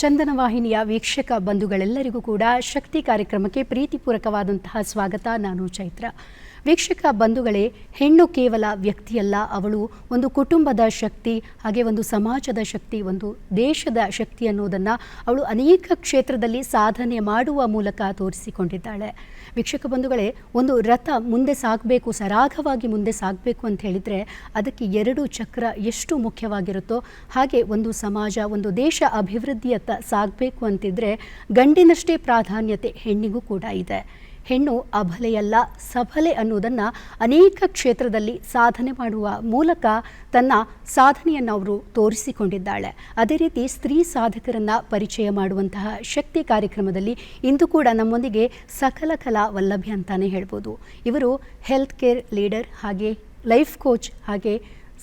ಚಂದನ ವಾಹಿನಿಯ ವೀಕ್ಷಕ ಬಂಧುಗಳೆಲ್ಲರಿಗೂ ಕೂಡ ಶಕ್ತಿ ಕಾರ್ಯಕ್ರಮಕ್ಕೆ ಪ್ರೀತಿಪೂರ್ವಕವಾದಂತಹ ಸ್ವಾಗತ. ನಾನು ಚೈತ್ರ. ವೀಕ್ಷಕ ಬಂಧುಗಳೇ, ಹೆಣ್ಣು ಕೇವಲ ವ್ಯಕ್ತಿಯಲ್ಲ, ಅವಳು ಒಂದು ಕುಟುಂಬದ ಶಕ್ತಿ, ಹಾಗೆ ಒಂದು ಸಮಾಜದ ಶಕ್ತಿ, ಒಂದು ದೇಶದ ಶಕ್ತಿ ಅನ್ನೋದನ್ನು ಅವಳು ಅನೇಕ ಕ್ಷೇತ್ರದಲ್ಲಿ ಸಾಧನೆ ಮಾಡುವ ಮೂಲಕ ತೋರಿಸಿಕೊಂಡಿದ್ದಾಳೆ. ವೀಕ್ಷಕ ಬಂಧುಗಳೇ, ಒಂದು ರಥ ಮುಂದೆ ಸಾಗಬೇಕು, ಸರಾಗವಾಗಿ ಮುಂದೆ ಸಾಗಬೇಕು ಅಂತ ಹೇಳಿದರೆ ಅದಕ್ಕೆ ಎರಡು ಚಕ್ರ ಎಷ್ಟು ಮುಖ್ಯವಾಗಿರುತ್ತೋ ಹಾಗೆ ಒಂದು ಸಮಾಜ, ಒಂದು ದೇಶ ಅಭಿವೃದ್ಧಿಯತ್ತ ಸಾಗಬೇಕು ಅಂತಿದ್ರೆ ಗಂಡಿನಷ್ಟೇ ಪ್ರಾಧಾನ್ಯತೆ ಹೆಣ್ಣಿಗೂ ಕೂಡ ಇದೆ. ಹೆಣ್ಣು ಅಬಲೆಯಲ್ಲ, ಸಬಲೆ ಅನ್ನುವುದನ್ನು ಅನೇಕ ಕ್ಷೇತ್ರದಲ್ಲಿ ಸಾಧನೆ ಮಾಡುವ ಮೂಲಕ ತನ್ನ ಸಾಧನೆಯನ್ನು ಅವರು ತೋರಿಸಿಕೊಂಡಿದ್ದಾಳೆ. ಅದೇ ರೀತಿ ಸ್ತ್ರೀ ಸಾಧಕರನ್ನು ಪರಿಚಯ ಮಾಡುವಂತಹ ಶಕ್ತಿ ಕಾರ್ಯಕ್ರಮದಲ್ಲಿ ಇಂದು ಕೂಡ ನಮ್ಮೊಂದಿಗೆ ಸಕಲ ಕಲಾ ವಲ್ಲಭ್ಯ ಅಂತಾನೆ ಹೇಳ್ಬೋದು. ಇವರು ಹೆಲ್ತ್ ಕೇರ್ ಲೀಡರ್ ಹಾಗೆ ಲೈಫ್ ಕೋಚ್ ಹಾಗೆ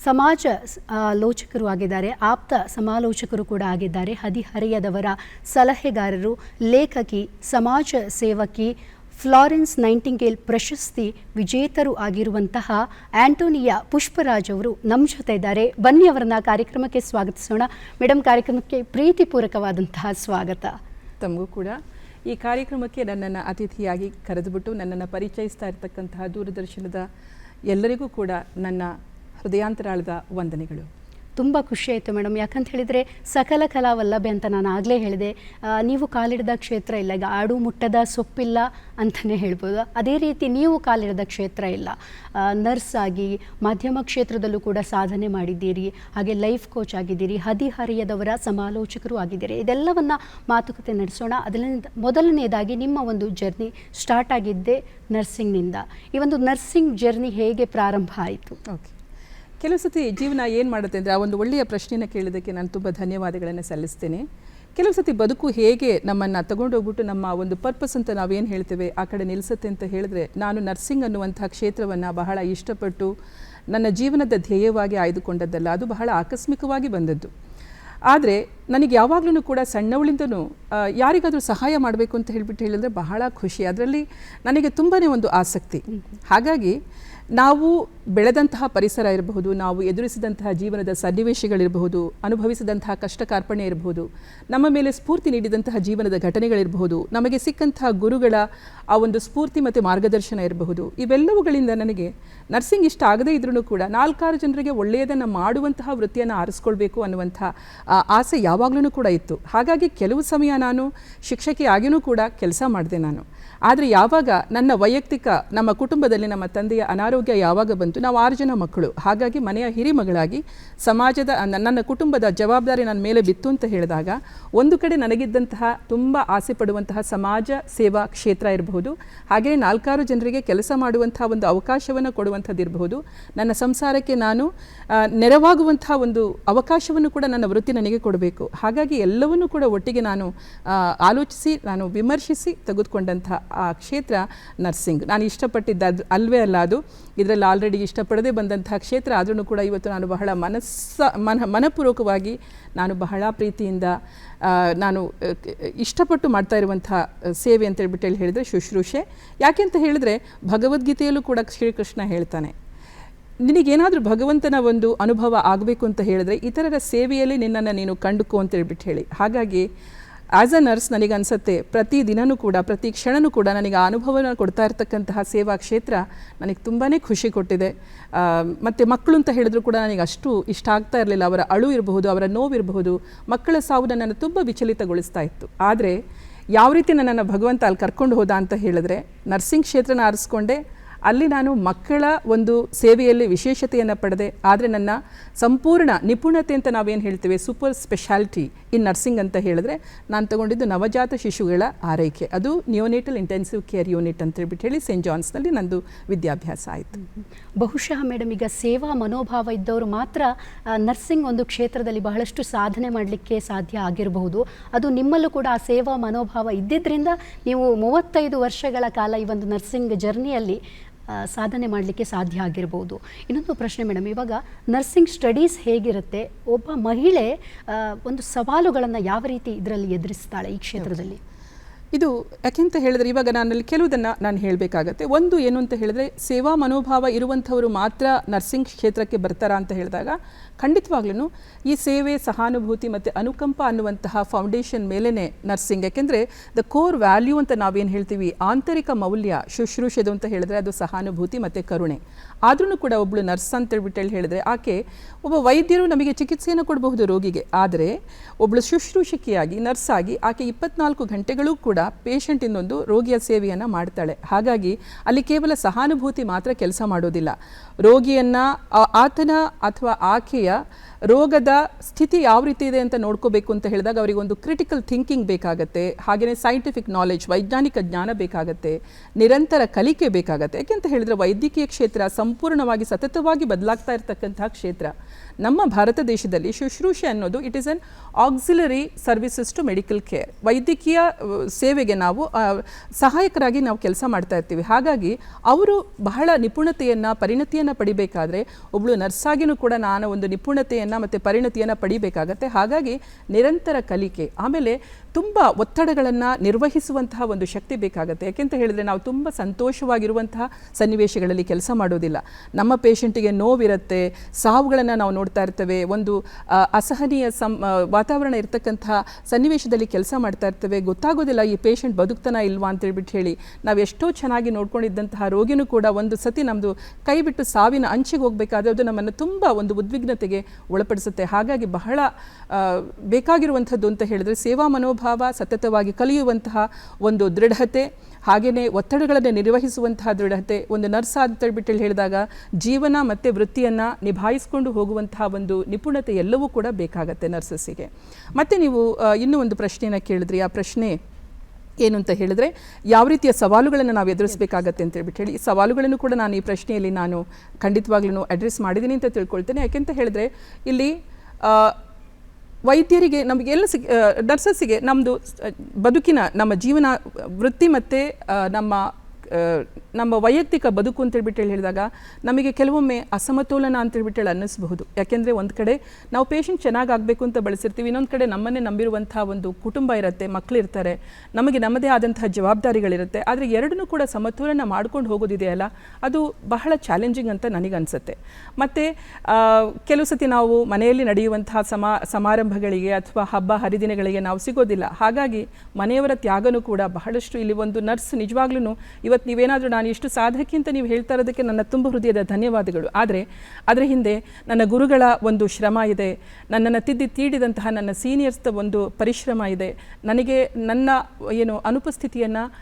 ಸಮಾಜ ಲೋಚಕರು ಆಗಿದ್ದಾರೆ. ಆಪ್ತ ಸಮಾಲೋಚಕರು ಕೂಡ ಆಗಿದ್ದಾರೆ. ಹದಿಹರೆಯದವರ ಸಲಹೆಗಾರರು, ಲೇಖಕಿ, ಸಮಾಜ ಸೇವಕಿ ಫ್ಲಾರೆನ್ಸ್ ನೈಂಟಿಂಗೇಲ್ ಪ್ರಶಸ್ತಿ ವಿಜೇತರು ಆಗಿರುವಂತಹ ಆಂಟೋನಿಯಾ ಪುಷ್ಪರಾಜ್ ಅವರು ನಮ್ಮ ಜೊತೆ ಇದ್ದಾರೆ. ಬನ್ನಿ ಅವರನ್ನ ಕಾರ್ಯಕ್ರಮಕ್ಕೆ ಸ್ವಾಗತಿಸೋಣ. ಮೇಡಮ್ ಕಾರ್ಯಕ್ರಮಕ್ಕೆ ಪ್ರೀತಿಪೂರ್ವಕವಾದಂತಹ ಸ್ವಾಗತ. ತಮಗೂ ಕೂಡ. ಈ ಕಾರ್ಯಕ್ರಮಕ್ಕೆ ನನ್ನನ್ನು ಅತಿಥಿಯಾಗಿ ಕರೆದುಬಿಟ್ಟು ನನ್ನನ್ನು ಪರಿಚಯಿಸ್ತಾ ಇರತಕ್ಕಂತಹ ದೂರದರ್ಶನದ ಎಲ್ಲರಿಗೂ ಕೂಡ ನನ್ನ ಹೃದಯಾಂತರಾಳದ ವಂದನೆಗಳು. ತುಂಬ ಖುಷಿ ಆಯಿತು ಮೇಡಮ್. ಯಾಕಂತ ಹೇಳಿದರೆ ಸಕಲ ಕಲಾವಲ್ಲಭೆ ಅಂತ ನಾನು ಆಗಲೇ ಹೇಳಿದೆ. ನೀವು ಕಾಲಿಡದ ಕ್ಷೇತ್ರ ಇಲ್ಲ, ಈಗ ಆಡು ಮುಟ್ಟದ ಸೊಪ್ಪಿಲ್ಲ ಅಂತಲೇ ಹೇಳ್ಬೋದು. ಅದೇ ರೀತಿ ನೀವು ಕಾಲಿಡದ ಕ್ಷೇತ್ರ ಇಲ್ಲ. ನರ್ಸ್ ಆಗಿ ಮಾಧ್ಯಮ ಕ್ಷೇತ್ರದಲ್ಲೂ ಕೂಡ ಸಾಧನೆ ಮಾಡಿದ್ದೀರಿ. ಹಾಗೆ ಲೈಫ್ ಕೋಚ್ ಆಗಿದ್ದೀರಿ ಹದಿಹರೆಯದವರ ಸಮಾಲೋಚಕರು ಆಗಿದ್ದೀರಿ. ಇದೆಲ್ಲವನ್ನು ಮಾತುಕತೆ ನಡೆಸೋಣ. ಅದರಿಂದ ಮೊದಲನೇದಾಗಿ ನಿಮ್ಮ ಒಂದು ಜರ್ನಿ ಸ್ಟಾರ್ಟ್ ಆಗಿದ್ದೆ ನರ್ಸಿಂಗ್ನಿಂದ. ಈ ಒಂದು ನರ್ಸಿಂಗ್ ಜರ್ನಿ ಹೇಗೆ ಪ್ರಾರಂಭ ಆಯಿತು? ಓಕೆ. ಕೆಲವು ಸತಿ ಜೀವನ ಏನು ಮಾಡುತ್ತೆ ಅಂದರೆ ಆ ಒಂದು ಒಳ್ಳೆಯ ಪ್ರಶ್ನೆನ ಕೇಳಿದ್ದಕ್ಕೆ ನಾನು ತುಂಬ ಧನ್ಯವಾದಗಳನ್ನು ಸಲ್ಲಿಸ್ತೇನೆ. ಕೆಲವು ಸತಿ ಬದುಕು ಹೇಗೆ ನಮ್ಮನ್ನು ತಗೊಂಡೋಗ್ಬಿಟ್ಟು ನಮ್ಮ ಒಂದು ಪರ್ಪಸ್ ಅಂತ ನಾವೇನು ಹೇಳ್ತೇವೆ ಆ ಕಡೆ ನಿಲ್ಲಿಸುತ್ತೆ ಅಂತ ಹೇಳಿದ್ರೆ ನಾನು ನರ್ಸಿಂಗ್ ಅನ್ನುವಂಥ ಕ್ಷೇತ್ರವನ್ನು ಬಹಳ ಇಷ್ಟಪಟ್ಟು ನನ್ನ ಜೀವನದ ಧ್ಯೇಯವಾಗಿ ಆಯ್ದುಕೊಂಡದ್ದಲ್ಲ ಅದು ಬಹಳ ಆಕಸ್ಮಿಕವಾಗಿ ಬಂದದ್ದು. ಆದರೆ ನನಗೆ ಯಾವಾಗಲೂ ಕೂಡ ಸಣ್ಣವಳಿಂದನೂ ಯಾರಿಗಾದರೂ ಸಹಾಯ ಮಾಡಬೇಕು ಅಂತ ಹೇಳಿಬಿಟ್ಟು ಹೇಳಿದ್ರೆ ಬಹಳ ಖುಷಿ. ಅದರಲ್ಲಿ ನನಗೆ ತುಂಬಾ ಒಂದು ಆಸಕ್ತಿ. ಹಾಗಾಗಿ ನಾವು ಬೆಳೆದಂತಹ ಪರಿಸರ ಇರಬಹುದು, ನಾವು ಎದುರಿಸಿದಂತಹ ಜೀವನದ ಸನ್ನಿವೇಶಗಳಿರಬಹುದು, ಅನುಭವಿಸಿದಂತಹ ಕಷ್ಟ ಕಾರ್ಪಣ್ಯ ಇರಬಹುದು, ನಮ್ಮ ಮೇಲೆ ಸ್ಫೂರ್ತಿ ನೀಡಿದಂತಹ ಜೀವನದ ಘಟನೆಗಳಿರಬಹುದು, ನಮಗೆ ಸಿಕ್ಕಂತಹ ಗುರುಗಳ ಆ ಒಂದು ಸ್ಫೂರ್ತಿ ಮತ್ತು ಮಾರ್ಗದರ್ಶನ ಇರಬಹುದು. ಇವೆಲ್ಲವುಗಳಿಂದ ನನಗೆ ನರ್ಸಿಂಗ್ ಇಷ್ಟ ಆಗದೇ ಇದ್ರೂ ಕೂಡ ನಾಲ್ಕಾರು ಜನರಿಗೆ ಒಳ್ಳೆಯದನ್ನು ಮಾಡುವಂತಹ ವೃತ್ತಿಯನ್ನು ಆರಿಸ್ಕೊಳ್ಬೇಕು ಅನ್ನುವಂಥ ಆಸೆ ಯಾವಾಗಲೂ ಕೂಡ ಇತ್ತು. ಹಾಗಾಗಿ ಕೆಲವು ಸಮಯ ನಾನು ಶಿಕ್ಷಕಿ ಆಗಿಯೂ ಕೂಡ ಕೆಲಸ ಮಾಡಿದೆ ನಾನು. ಆದರೆ ಯಾವಾಗ ನನ್ನ ವೈಯಕ್ತಿಕ, ನಮ್ಮ ಕುಟುಂಬದಲ್ಲಿ ನಮ್ಮ ತಂದೆಯ ಅನಾರೋಗ್ಯ ಯಾವಾಗ ಬಂತು? ನಾವು ಆರು ಜನ ಮಕ್ಕಳು. ಹಾಗಾಗಿ ಮನೆಯ ಹಿರಿಮಗಳಾಗಿ ಸಮಾಜದ, ನನ್ನ ಕುಟುಂಬದ ಜವಾಬ್ದಾರಿ ನನ್ನ ಮೇಲೆ ಬಿತ್ತು ಅಂತ ಹೇಳಿದಾಗ ಒಂದು ಕಡೆ ನನಗಿದ್ದಂತಹ ತುಂಬ ಆಸೆ ಪಡುವಂತಹ ಸಮಾಜ ಸೇವಾ ಕ್ಷೇತ್ರ ಇರಬಹುದು. ಹಾಗೆಯೇ ನಾಲ್ಕಾರು ಜನರಿಗೆ ಕೆಲಸ ಮಾಡುವಂತಹ ಒಂದು ಅವಕಾಶವನ್ನು ಕೊಡುವಂಥದ್ದು ಇರಬಹುದು. ನನ್ನ ಸಂಸಾರಕ್ಕೆ ನಾನು ನೆರವಾಗುವಂತಹ ಒಂದು ಅವಕಾಶವನ್ನು ಕೂಡ ನನ್ನ ವೃತ್ತಿ ನನಗೆ ಕೊಡಬೇಕು. ಹಾಗಾಗಿ ಎಲ್ಲವನ್ನೂ ಕೂಡ ಒಟ್ಟಿಗೆ ನಾನು ಆಲೋಚಿಸಿ, ನಾನು ವಿಮರ್ಶಿಸಿ ತೆಗೆದುಕೊಂಡಂತಹ ಆ ಕ್ಷೇತ್ರ ನರ್ಸಿಂಗ್. ನಾನು ಇಷ್ಟಪಟ್ಟಿದ್ದ ಅಲ್ವೇ ಅಲ್ಲ ಅದು. ಇದರಲ್ಲಿ ಆಲ್ರೆಡಿ ಇಷ್ಟಪಡದೆ ಬಂದಂತಹ ಕ್ಷೇತ್ರ. ಆದ್ರೂ ಕೂಡ ಇವತ್ತು ನಾನು ಬಹಳ ಮನಸ್ಸ, ಮನ, ಮನಪೂರ್ವಕವಾಗಿ ನಾನು ಬಹಳ ಪ್ರೀತಿಯಿಂದ ನಾನು ಇಷ್ಟಪಟ್ಟು ಮಾಡ್ತಾ ಇರುವಂತಹ ಸೇವೆ ಅಂತ ಹೇಳ್ಬಿಟ್ಟು ಹೇಳಿ ಹೇಳಿದರೆ ಶುಶ್ರೂಷೆ. ಯಾಕೆ ಅಂತ ಹೇಳಿದ್ರೆ ಭಗವದ್ಗೀತೆಯಲ್ಲೂ ಕೂಡ ಶ್ರೀಕೃಷ್ಣ ಹೇಳ್ತಾನೆ. ನಿನಗೇನಾದರೂ ಭಗವಂತನ ಒಂದು ಅನುಭವ ಆಗಬೇಕು ಅಂತ ಹೇಳಿದ್ರೆ ಇತರರ ಸೇವೆಯಲ್ಲಿ ನಿನ್ನನ್ನು ನೀನು ಕಂಡುಕೋ ಅಂತ ಹೇಳ್ಬಿಟ್ಟು ಹೇಳಿ. ಹಾಗಾಗಿ ಆ್ಯಸ್ ಅ ನರ್ಸ್ ನನಗೆ ಅನಿಸುತ್ತೆ, ಪ್ರತಿ ದಿನನೂ ಕೂಡ, ಪ್ರತಿ ಕ್ಷಣನೂ ಕೂಡ ನನಗೆ ಆ ಅನುಭವನ ಕೊಡ್ತಾ ಇರತಕ್ಕಂತಹ ಸೇವಾ ಕ್ಷೇತ್ರ ನನಗೆ ತುಂಬಾ ಖುಷಿ ಕೊಟ್ಟಿದೆ. ಮತ್ತು ಮಕ್ಕಳು ಅಂತ ಹೇಳಿದ್ರು ಕೂಡ ನನಗೆ ಅಷ್ಟು ಇಷ್ಟ ಆಗ್ತಾ ಇರಲಿಲ್ಲ. ಅವರ ಅಳು ಇರಬಹುದು, ಅವರ ನೋವಿರಬಹುದು, ಮಕ್ಕಳ ಸಾವು ನನ್ನನ್ನು ತುಂಬ ವಿಚಲಿತಗೊಳಿಸ್ತಾ ಇತ್ತು. ಆದರೆ, ಯಾವ ರೀತಿ ನನ್ನನ್ನು ಭಗವಂತ ಅಲ್ಲಿ ಕರ್ಕೊಂಡು ಹೋದ ಅಂತ ಹೇಳಿದ್ರೆ ನರ್ಸಿಂಗ್ ಕ್ಷೇತ್ರನ ಆರಿಸ್ಕೊಂಡೆ ಅಲ್ಲಿ ನಾನು ಮಕ್ಕಳ ಒಂದು ಸೇವೆಯಲ್ಲಿ ವಿಶೇಷತೆಯನ್ನು ಪಡೆದೆ. ಆದರೆ ನನ್ನ ಸಂಪೂರ್ಣ ನಿಪುಣತೆ ಅಂತ ನಾವೇನು ಹೇಳ್ತೇವೆ? ಸೂಪರ್ ಸ್ಪೆಷಾಲಿಟಿ ಇನ್ ನರ್ಸಿಂಗ್ ಅಂತ ಹೇಳಿದ್ರೆ ನಾನು ತಗೊಂಡಿದ್ದು ನವಜಾತ ಶಿಶುಗಳ ಆರೈಕೆ. ಅದು ನಿಯೋನೇಟಲ್ ಇಂಟೆನ್ಸಿವ್ ಕೇರ್ ಯೂನಿಟ್ ಅಂತ ಹೇಳ್ಬಿಟ್ಟು ಹೇಳಿ ಸೆಂಟ್ ಜಾನ್ಸ್ನಲ್ಲಿ ನಂದು ವಿದ್ಯಾಭ್ಯಾಸ ಆಯಿತು. ಬಹುಶಃ ಮೇಡಮ್, ಈಗ ಸೇವಾ ಮನೋಭಾವ ಇದ್ದವರು ಮಾತ್ರ ನರ್ಸಿಂಗ್ ಒಂದು ಕ್ಷೇತ್ರದಲ್ಲಿ ಬಹಳಷ್ಟು ಸಾಧನೆ ಮಾಡಲಿಕ್ಕೆ ಸಾಧ್ಯ ಆಗಿರಬಹುದು. ಅದು ನಿಮ್ಮಲ್ಲೂ ಕೂಡ ಆ ಸೇವಾ ಮನೋಭಾವ ಇದ್ದಿದ್ದರಿಂದ ನೀವು ಮೂವತ್ತೈದು ವರ್ಷಗಳ ಕಾಲ ಈ ಒಂದು ನರ್ಸಿಂಗ್ ಜರ್ನಿಯಲ್ಲಿ ಸಾಧನೆ ಮಾಡಲಿಕ್ಕೆ ಸಾಧ್ಯ ಆಗಿರ್ಬೋದು. ಇನ್ನೊಂದು ಪ್ರಶ್ನೆ ಮೇಡಮ್, ಇವಾಗ ನರ್ಸಿಂಗ್ ಸ್ಟಡೀಸ್ ಹೇಗಿರುತ್ತೆ? ಒಬ್ಬ ಮಹಿಳೆ ಒಂದು ಸವಾಲುಗಳನ್ನು ಯಾವ ರೀತಿ ಇದರಲ್ಲಿ ಎದುರಿಸ್ತಾಳೆ ಈ ಕ್ಷೇತ್ರದಲ್ಲಿ? ಇದು ಯಾಕೆಂತ ಹೇಳಿದ್ರೆ, ಇವಾಗ ನಾನಲ್ಲಿ ಕೆಲವುದನ್ನು ನಾನು ಹೇಳಬೇಕಾಗತ್ತೆ. ಒಂದು ಏನು ಅಂತ ಹೇಳಿದ್ರೆ, ಸೇವಾ ಮನೋಭಾವ ಇರುವಂಥವರು ಮಾತ್ರ ನರ್ಸಿಂಗ್ ಕ್ಷೇತ್ರಕ್ಕೆ ಬರ್ತಾರಾ ಅಂತ ಹೇಳಿದಾಗ ಖಂಡಿತವಾಗ್ಲೂ ಈ ಸೇವೆ, ಸಹಾನುಭೂತಿ ಮತ್ತು ಅನುಕಂಪ ಅನ್ನುವಂತಹ ಫೌಂಡೇಶನ್ ಮೇಲೇ ನರ್ಸಿಂಗ್ ಯಾಕೆಂದರೆ ದ ಕೋರ್ ವ್ಯಾಲ್ಯೂ ಅಂತ ನಾವೇನು ಹೇಳ್ತೀವಿ? ಆಂತರಿಕ ಮೌಲ್ಯ, ಶುಶ್ರೂಷೆದು ಅಂತ ಹೇಳಿದ್ರೆ ಅದು ಸಹಾನುಭೂತಿ ಮತ್ತು ಕರುಣೆ. ಆದ್ರೂ ಕೂಡ ಒಬ್ಬಳು ನರ್ಸ್ ಅಂತ ಹೇಳ್ಬಿಟ್ಟು ಹೇಳಿ ಹೇಳಿದ್ರೆ ಆಕೆ ಒಬ್ಬ ವೈದ್ಯರು ನಮಗೆ ಚಿಕಿತ್ಸೆಯನ್ನು ಕೊಡಬಹುದು ರೋಗಿಗೆ. ಆದರೆ ಒಬ್ಬಳು ಶುಶ್ರೂಷಕಿಯಾಗಿ ನರ್ಸ್ ಆಗಿ ಆಕೆ ಇಪ್ಪತ್ನಾಲ್ಕು ಗಂಟೆಗಳೂ ಕೂಡ ಪೇಷಂಟ್ ಇನ್ನೊಂದು ರೋಗಿಯ ಸೇವೆಯನ್ನು ಮಾಡ್ತಾಳೆ. ಹಾಗಾಗಿ ಅಲ್ಲಿ ಕೇವಲ ಸಹಾನುಭೂತಿ ಮಾತ್ರ ಕೆಲಸ ಮಾಡೋದಿಲ್ಲ. ರೋಗಿಯನ್ನು ಆತನ ಅಥವಾ ಆಕೆಯ ರೋಗದ ಸ್ಥಿತಿ ಯಾವ ರೀತಿ ಇದೆ ಅಂತ ನೋಡ್ಕೋಬೇಕು ಅಂತ ಹೇಳಿದಾಗ ಅವರಿಗೆ ಒಂದು ಕ್ರಿಟಿಕಲ್ ಥಿಂಕಿಂಗ್ ಬೇಕಾಗತ್ತೆ, ಹಾಗೆಯೇ ಸೈಂಟಿಫಿಕ್ ನಾಲೆಜ್ ವೈಜ್ಞಾನಿಕ ಜ್ಞಾನ ಬೇಕಾಗತ್ತೆ, ನಿರಂತರ ಕಲಿಕೆ ಬೇಕಾಗತ್ತೆ. ಯಾಕೆಂತ ಹೇಳಿದ್ರೆ ವೈದ್ಯಕೀಯ ಕ್ಷೇತ್ರ ಸಂಪೂರ್ಣವಾಗಿ ಸತತವಾಗಿ ಬದಲಾಗ್ತಾ ಇರತಕ್ಕಂತಹ ಕ್ಷೇತ್ರ. ನಮ್ಮ ಭಾರತ ದೇಶದಲ್ಲಿ ಶುಶ್ರೂಷೆ ಅನ್ನೋದು it is an auxiliary services to medical care ವೈದ್ಯಕೀಯ ಸೇವೆಗೆ ನಾವು ಸಹಾಯಕರಾಗಿ ನಾವು ಕೆಲಸ ಮಾಡ್ತಾ ಇರ್ತೀವಿ. ಹಾಗಾಗಿ ಅವರು ಬಹಳ ನಿಪುಣತೆಯನ್ನು, ಪರಿಣತಿಯನ್ನು ಪಡಿಬೇಕಾದ್ರೆ ಒಬ್ಬಳು ನರ್ಸಾಗಿನೂ ಕೂಡ ನಾನು ಒಂದು ನಿಪುಣತೆಯನ್ನು ಮತ್ತು ಪರಿಣತಿಯನ್ನು ಪಡಿಬೇಕಾಗತ್ತೆ. ಹಾಗಾಗಿ ನಿರಂತರ ಕಲಿಕೆ, ಆಮೇಲೆ ತುಂಬ ಒತ್ತಡಗಳನ್ನು ನಿರ್ವಹಿಸುವಂತಹ ಒಂದು ಶಕ್ತಿ ಬೇಕಾಗುತ್ತೆ. ಯಾಕೆಂತ ಹೇಳಿದರೆ ನಾವು ತುಂಬ ಸಂತೋಷವಾಗಿರುವಂತಹ ಸನ್ನಿವೇಶಗಳಲ್ಲಿ ಕೆಲಸ ಮಾಡೋದಿಲ್ಲ. ನಮ್ಮ ಪೇಷಂಟಿಗೆ ನೋವಿರುತ್ತೆ, ಸಾವುಗಳನ್ನು ನಾವು ನೋಡ್ತಾ ಇರ್ತೇವೆ, ಒಂದು ಅಸಹನೀಯ ಸಂ ವಾತಾವರಣ ಇರತಕ್ಕಂತಹ ಸನ್ನಿವೇಶದಲ್ಲಿ ಕೆಲಸ ಮಾಡ್ತಾ ಇರ್ತೇವೆ. ಗೊತ್ತಾಗೋದಿಲ್ಲ ಈ ಪೇಷಂಟ್ ಬದುಕ್ತಾನ ಇಲ್ವಾ ಅಂತ ಹೇಳ್ಬಿಟ್ಟು ಹೇಳಿ. ನಾವು ಎಷ್ಟೋ ಚೆನ್ನಾಗಿ ನೋಡ್ಕೊಂಡಿದ್ದಂತಹ ರೋಗಿನೂ ಕೂಡ ಒಂದು ಸತಿ ನಮ್ಮದು ಕೈ ಬಿಟ್ಟು ಸಾವಿನ ಅಂಚಿಗೆ ಹೋಗಬೇಕಾದ್ರೆ ಅದು ನಮ್ಮನ್ನು ತುಂಬ ಒಂದು ಉದ್ವಿಗ್ನತೆಗೆ ಒಳಪಡಿಸುತ್ತೆ. ಹಾಗಾಗಿ ಬಹಳ ಬೇಕಾಗಿರುವಂಥದ್ದು ಅಂತ ಹೇಳಿದ್ರೆ ಸೇವಾ ಮನೋಭಾವ ಸತತವಾಗಿ ಕಲಿಯುವಂತಹ ಒಂದು ದೃಢತೆ, ಹಾಗೆಯೇ ಒತ್ತಡಗಳನ್ನು ನಿರ್ವಹಿಸುವಂತಹ ದೃಢತೆ, ಒಂದು ನರ್ಸ್ ಅಂತೇಳ್ಬಿಟ್ಟು ಹೇಳಿ ಹೇಳಿದಾಗ ಜೀವನ ಮತ್ತು ವೃತ್ತಿಯನ್ನು ನಿಭಾಯಿಸಿಕೊಂಡು ಹೋಗುವಂತಹ ಒಂದು ನಿಪುಣತೆ ಎಲ್ಲವೂ ಕೂಡ ಬೇಕಾಗತ್ತೆ ನರ್ಸಸ್ಸಿಗೆ. ಮತ್ತು ನೀವು ಇನ್ನೂ ಒಂದು ಪ್ರಶ್ನೆಯನ್ನು ಕೇಳಿದ್ರಿ. ಆ ಪ್ರಶ್ನೆ ಏನು ಅಂತ ಹೇಳಿದ್ರೆ, ಯಾವ ರೀತಿಯ ಸವಾಲುಗಳನ್ನು ನಾವು ಎದುರಿಸಬೇಕಾಗತ್ತೆ ಅಂತ ಹೇಳ್ಬಿಟ್ಟು ಹೇಳಿ. ಈ ಸವಾಲುಗಳನ್ನು ಕೂಡ ನಾನು ಈ ಪ್ರಶ್ನೆಯಲ್ಲಿ ನಾನು ಖಂಡಿತವಾಗ್ಲೂ ಅಡ್ರೆಸ್ ಮಾಡಿದ್ದೀನಿ ಅಂತ ತಿಳ್ಕೊಳ್ತೇನೆ. ಯಾಕೆಂತ ಹೇಳಿದ್ರೆ, ಇಲ್ಲಿ ವೈದ್ಯರಿಗೆ ನಮಗೆಲ್ಲ ಸಿಗ್ ನರ್ಸಸ್ಸಿಗೆ ನಮ್ಮದು ಬದುಕಿನ ನಮ್ಮ ಜೀವನ ವೃತ್ತಿ ಮತ್ತು ನಮ್ಮ ನಮ್ಮ ವೈಯಕ್ತಿಕ ಬದುಕು ಅಂತ ಹೇಳ್ಬಿಟ್ಟು ಹೇಳಿ ಹೇಳಿದಾಗ ನಮಗೆ ಕೆಲವೊಮ್ಮೆ ಅಸಮತೋಲನ ಅಂತ ಹೇಳ್ಬಿಟ್ಟು ಹೇಳಿ ಅನ್ನಿಸಬಹುದು. ಯಾಕೆಂದರೆ ಒಂದು ಕಡೆ ನಾವು ಪೇಷಂಟ್ ಚೆನ್ನಾಗಿ ಆಗಬೇಕು ಅಂತ ಬಳಸಿರ್ತೀವಿ, ಇನ್ನೊಂದು ಕಡೆ ನಮ್ಮನ್ನೇ ನಂಬಿರುವಂಥ ಒಂದು ಕುಟುಂಬ ಇರುತ್ತೆ ಮಕ್ಕಳಿರ್ತಾರೆ ನಮಗೆ ನಮ್ಮದೇ ಆದಂತಹ ಜವಾಬ್ದಾರಿಗಳಿರುತ್ತೆ, ಆದರೆ ಎರಡನ್ನೂ ಕೂಡ ಸಮತೋಲನ ಮಾಡ್ಕೊಂಡು ಹೋಗೋದಿದೆಯಲ್ಲ ಅದು ಬಹಳ ಚಾಲೆಂಜಿಂಗ್ ಅಂತ ನನಗನ್ಸುತ್ತೆ ಮತ್ತು ಕೆಲವು ಸತಿ ನಾವು ಮನೆಯಲ್ಲಿ ನಡೆಯುವಂತಹ ಸಮಾ, ಸಮಾರಂಭಗಳಿಗೆ ಅಥವಾ ಹಬ್ಬ ಹರಿದಿನಗಳಿಗೆ ನಾವು ಸಿಗೋದಿಲ್ಲ. ಹಾಗಾಗಿ ಮನೆಯವರ ತ್ಯಾಗನೂ ಕೂಡ ಬಹಳಷ್ಟು ಇಲ್ಲಿ ಒಂದು ನರ್ಸ್ ನಿಜವಾಗ್ಲೂ ಇವತ್ತು ನೀವೇನಾದರೂ ನಾನು ಇಷ್ಟು ಸಾಧಕಿ ಅಂತ ನೀವು ಹೇಳ್ತಾ ಇರೋದಕ್ಕೆ ನನ್ನ ತುಂಬ ಹೃದಯದ ಧನ್ಯವಾದಗಳು. ಆದರೆ, ಅದರ ಹಿಂದೆ ನನ್ನ ಗುರುಗಳ ಒಂದು ಶ್ರಮ ಇದೆ. ನನ್ನನ್ನು ತಿದ್ದಿ ತೀಡಿದಂತಹ ನನ್ನ ಸೀನಿಯರ್ಸ್ದ ಒಂದು ಪರಿಶ್ರಮ ಇದೆ. ನನಗೆ ನನ್ನ, ಏನು, ಅನುಪಸ್ಥಿತಿಯನ್ನು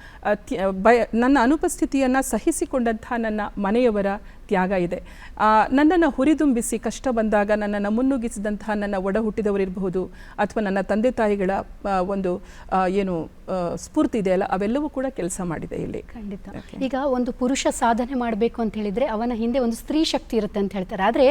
ಬಯ ನನ್ನ ಅನುಪಸ್ಥಿತಿಯನ್ನು ಸಹಿಸಿಕೊಂಡಂಥ ನನ್ನ ಮನೆಯವರ ತ್ಯಾಗ ಇದೆ. ನನ್ನನ್ನು ಹುರಿದುಂಬಿಸಿ ಕಷ್ಟ ಬಂದಾಗ ನನ್ನನ್ನು ಮುನ್ನುಗ್ಗಿಸಿದಂತಹ ನನ್ನ ಒಡ ಹುಟ್ಟಿದವರಿರಬಹುದು ಅಥವಾ ನನ್ನ ತಂದೆ ತಾಯಿಗಳ ಒಂದು ಏನು ಸ್ಫೂರ್ತಿ ಇದೆಯಲ್ಲ ಅವೆಲ್ಲವೂ ಕೂಡ ಕೆಲಸ ಮಾಡಿದೆ ಇಲ್ಲಿ. ಖಂಡಿತ. ಈಗ ಒಂದು ಪುರುಷ ಸಾಧನೆ ಮಾಡಬೇಕು ಅಂತ ಹೇಳಿದರೆ ಅವನ ಹಿಂದೆ ಒಂದು ಸ್ತ್ರೀ ಶಕ್ತಿ ಇರುತ್ತೆ ಅಂತ ಹೇಳ್ತಾರೆ. ಆದರೆ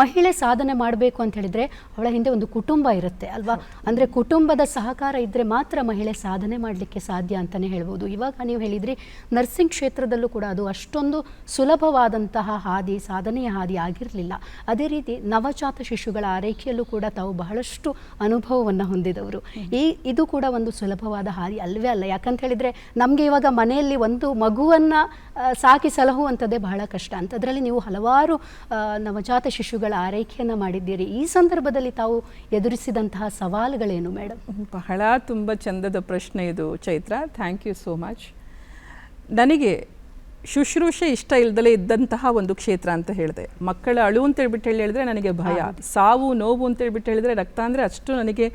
ಮಹಿಳೆ ಸಾಧನೆ ಮಾಡಬೇಕು ಅಂತ ಹೇಳಿದರೆ ಅವಳ ಹಿಂದೆ ಒಂದು ಕುಟುಂಬ ಇರುತ್ತೆ ಅಲ್ವಾ? ಅಂದರೆ ಕುಟುಂಬದ ಸಹಕಾರ ಇದ್ದರೆ ಮಾತ್ರ ಮಹಿಳೆ ಸಾಧನೆ ಮಾಡಲಿಕ್ಕೆ ಸಾಧ್ಯ ಅಂತಲೇ ಹೇಳ್ಬೋದು. ಇವಾಗ ನೀವು ಹೇಳಿದ್ರಿ. ನರ್ಸಿಂಗ್ ಕ್ಷೇತ್ರದಲ್ಲೂ ಕೂಡ ಅದು ಅಷ್ಟೊಂದು ಸುಲಭವಾದಂತಹ ಹಾದಿ, ಸಾಧನೆಯ ಹಾದಿ ಆಗಿರಲಿಲ್ಲ. ಅದೇ ರೀತಿ ನವಜಾತ ಶಿಶುಗಳ ಆರೈಕೆಯಲ್ಲೂ ಕೂಡ ತಾವು ಬಹಳಷ್ಟು ಅನುಭವವನ್ನು ಹೊಂದಿದವರು. ಈ, ಇದು ಕೂಡ ಒಂದು ಸುಲಭವಾದ ಹಾದಿ ಅಲ್ಲವೇ ಅಲ್ಲ. ಯಾಕಂತ ಹೇಳಿದ್ರೆ ನಮಗೆ ಇವಾಗ ಮನೆಯಲ್ಲಿ ಒಂದು ಮಗುವನ್ನ ಸಾಕಿ ಸಲಹುವಂಥದ್ದೇ ಬಹಳ ಕಷ್ಟ. ಅಂತ ಅದರಲ್ಲಿ ನೀವು ಹಲವಾರು ನವಜಾತ ಶಿಶುಗಳ ಆರೈಕೆಯನ್ನು ಮಾಡಿದ್ದೀರಿ. ಈ ಸಂದರ್ಭದಲ್ಲಿ ತಾವು ಎದುರಿಸಿದಂತಹ ಸವಾಲುಗಳೇನು ಮೇಡಮ್ ಬಹಳ ತುಂಬ ಚಂದದ ಪ್ರಶ್ನೆ ಇದು, Chaitra. Thank you so much. ನನಗೆ ಶುಶ್ರೂಷೆ ಇಷ್ಟ ಇಲ್ಲದಲೇ ಇದ್ದಂತಹ ಒಂದು ಕ್ಷೇತ್ರ ಅಂತ ಹೇಳಿದೆ. ಮಕ್ಕಳ ಅಳು ಅಂತ ಹೇಳ್ಬಿಟ್ಟು ಹೇಳಿ ಹೇಳಿದ್ರೆ ನನಗೆ ಭಯ. ಸಾವು ನೋವು ಅಂತ ಹೇಳ್ಬಿಟ್ಟು ಹೇಳಿದ್ರೆ ರಕ್ತ ಅಂದರೆ ಅಷ್ಟು ನನಗೆ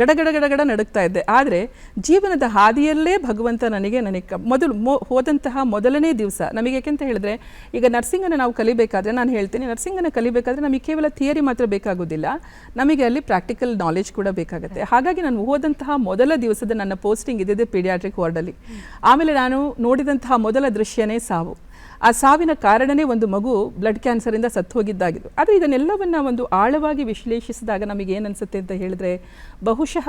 ಗಡಗಡ ಗಡಗಡ ನಡುಕ್ತಾ ಇದ್ದೆ. ಆದರೆ ಜೀವನದ ಹಾದಿಯಲ್ಲೇ ಭಗವಂತ ನನಗೆ ನನಗೆ ಮೊದಲು ಮೊ ಹೋದಂತಹ ಮೊದಲನೇ ದಿವಸ. ನಮಗೆ ಯಾಕೆಂತ ಹೇಳಿದ್ರೆ ಈಗ ನರ್ಸಿಂಗನ್ನು ನಾವು ಕಲಿಬೇಕಾದ್ರೆ ನಾನು ಹೇಳ್ತೀನಿ ನರ್ಸಿಂಗನ್ನು ಕಲಿಬೇಕಾದ್ರೆ ನಮಗೆ ಕೇವಲ ಥಿಯರಿ ಮಾತ್ರ ಬೇಕಾಗೋದಿಲ್ಲ. ನಮಗೆ ಅಲ್ಲಿ ಪ್ರಾಕ್ಟಿಕಲ್ ನಾಲೆಜ್ ಕೂಡ ಬೇಕಾಗುತ್ತೆ. ಹಾಗಾಗಿ ನಾನು ಹೋದಂತಹ ಮೊದಲ ದಿವಸದ ನನ್ನ ಪೋಸ್ಟಿಂಗ್ ಇದ್ದಿದೆ ಪೀಡಿಯಾಟ್ರಿಕ್ ವಾರ್ಡಲ್ಲಿ ಆಮೇಲೆ ನಾನು ನೋಡಿದಂತಹ ಮೊದಲ ದೃಶ್ಯನೇ ಸಾವು. ಆ ಸಾವಿನ ಕಾರಣನೇ ಒಂದು ಮಗು ಬ್ಲಡ್ ಕ್ಯಾನ್ಸರಿಂದ ಸತ್ತು ಹೋಗಿದ್ದಾಗಿದ್ದು ಆದರೆ ಇದನ್ನೆಲ್ಲವನ್ನು ಒಂದು ಆಳವಾಗಿ ವಿಶ್ಲೇಷಿಸಿದಾಗ ನಮಗೆ ಏನು ಅನ್ಸುತ್ತೆ ಅಂತ ಹೇಳಿದ್ರೆ, ಬಹುಶಃ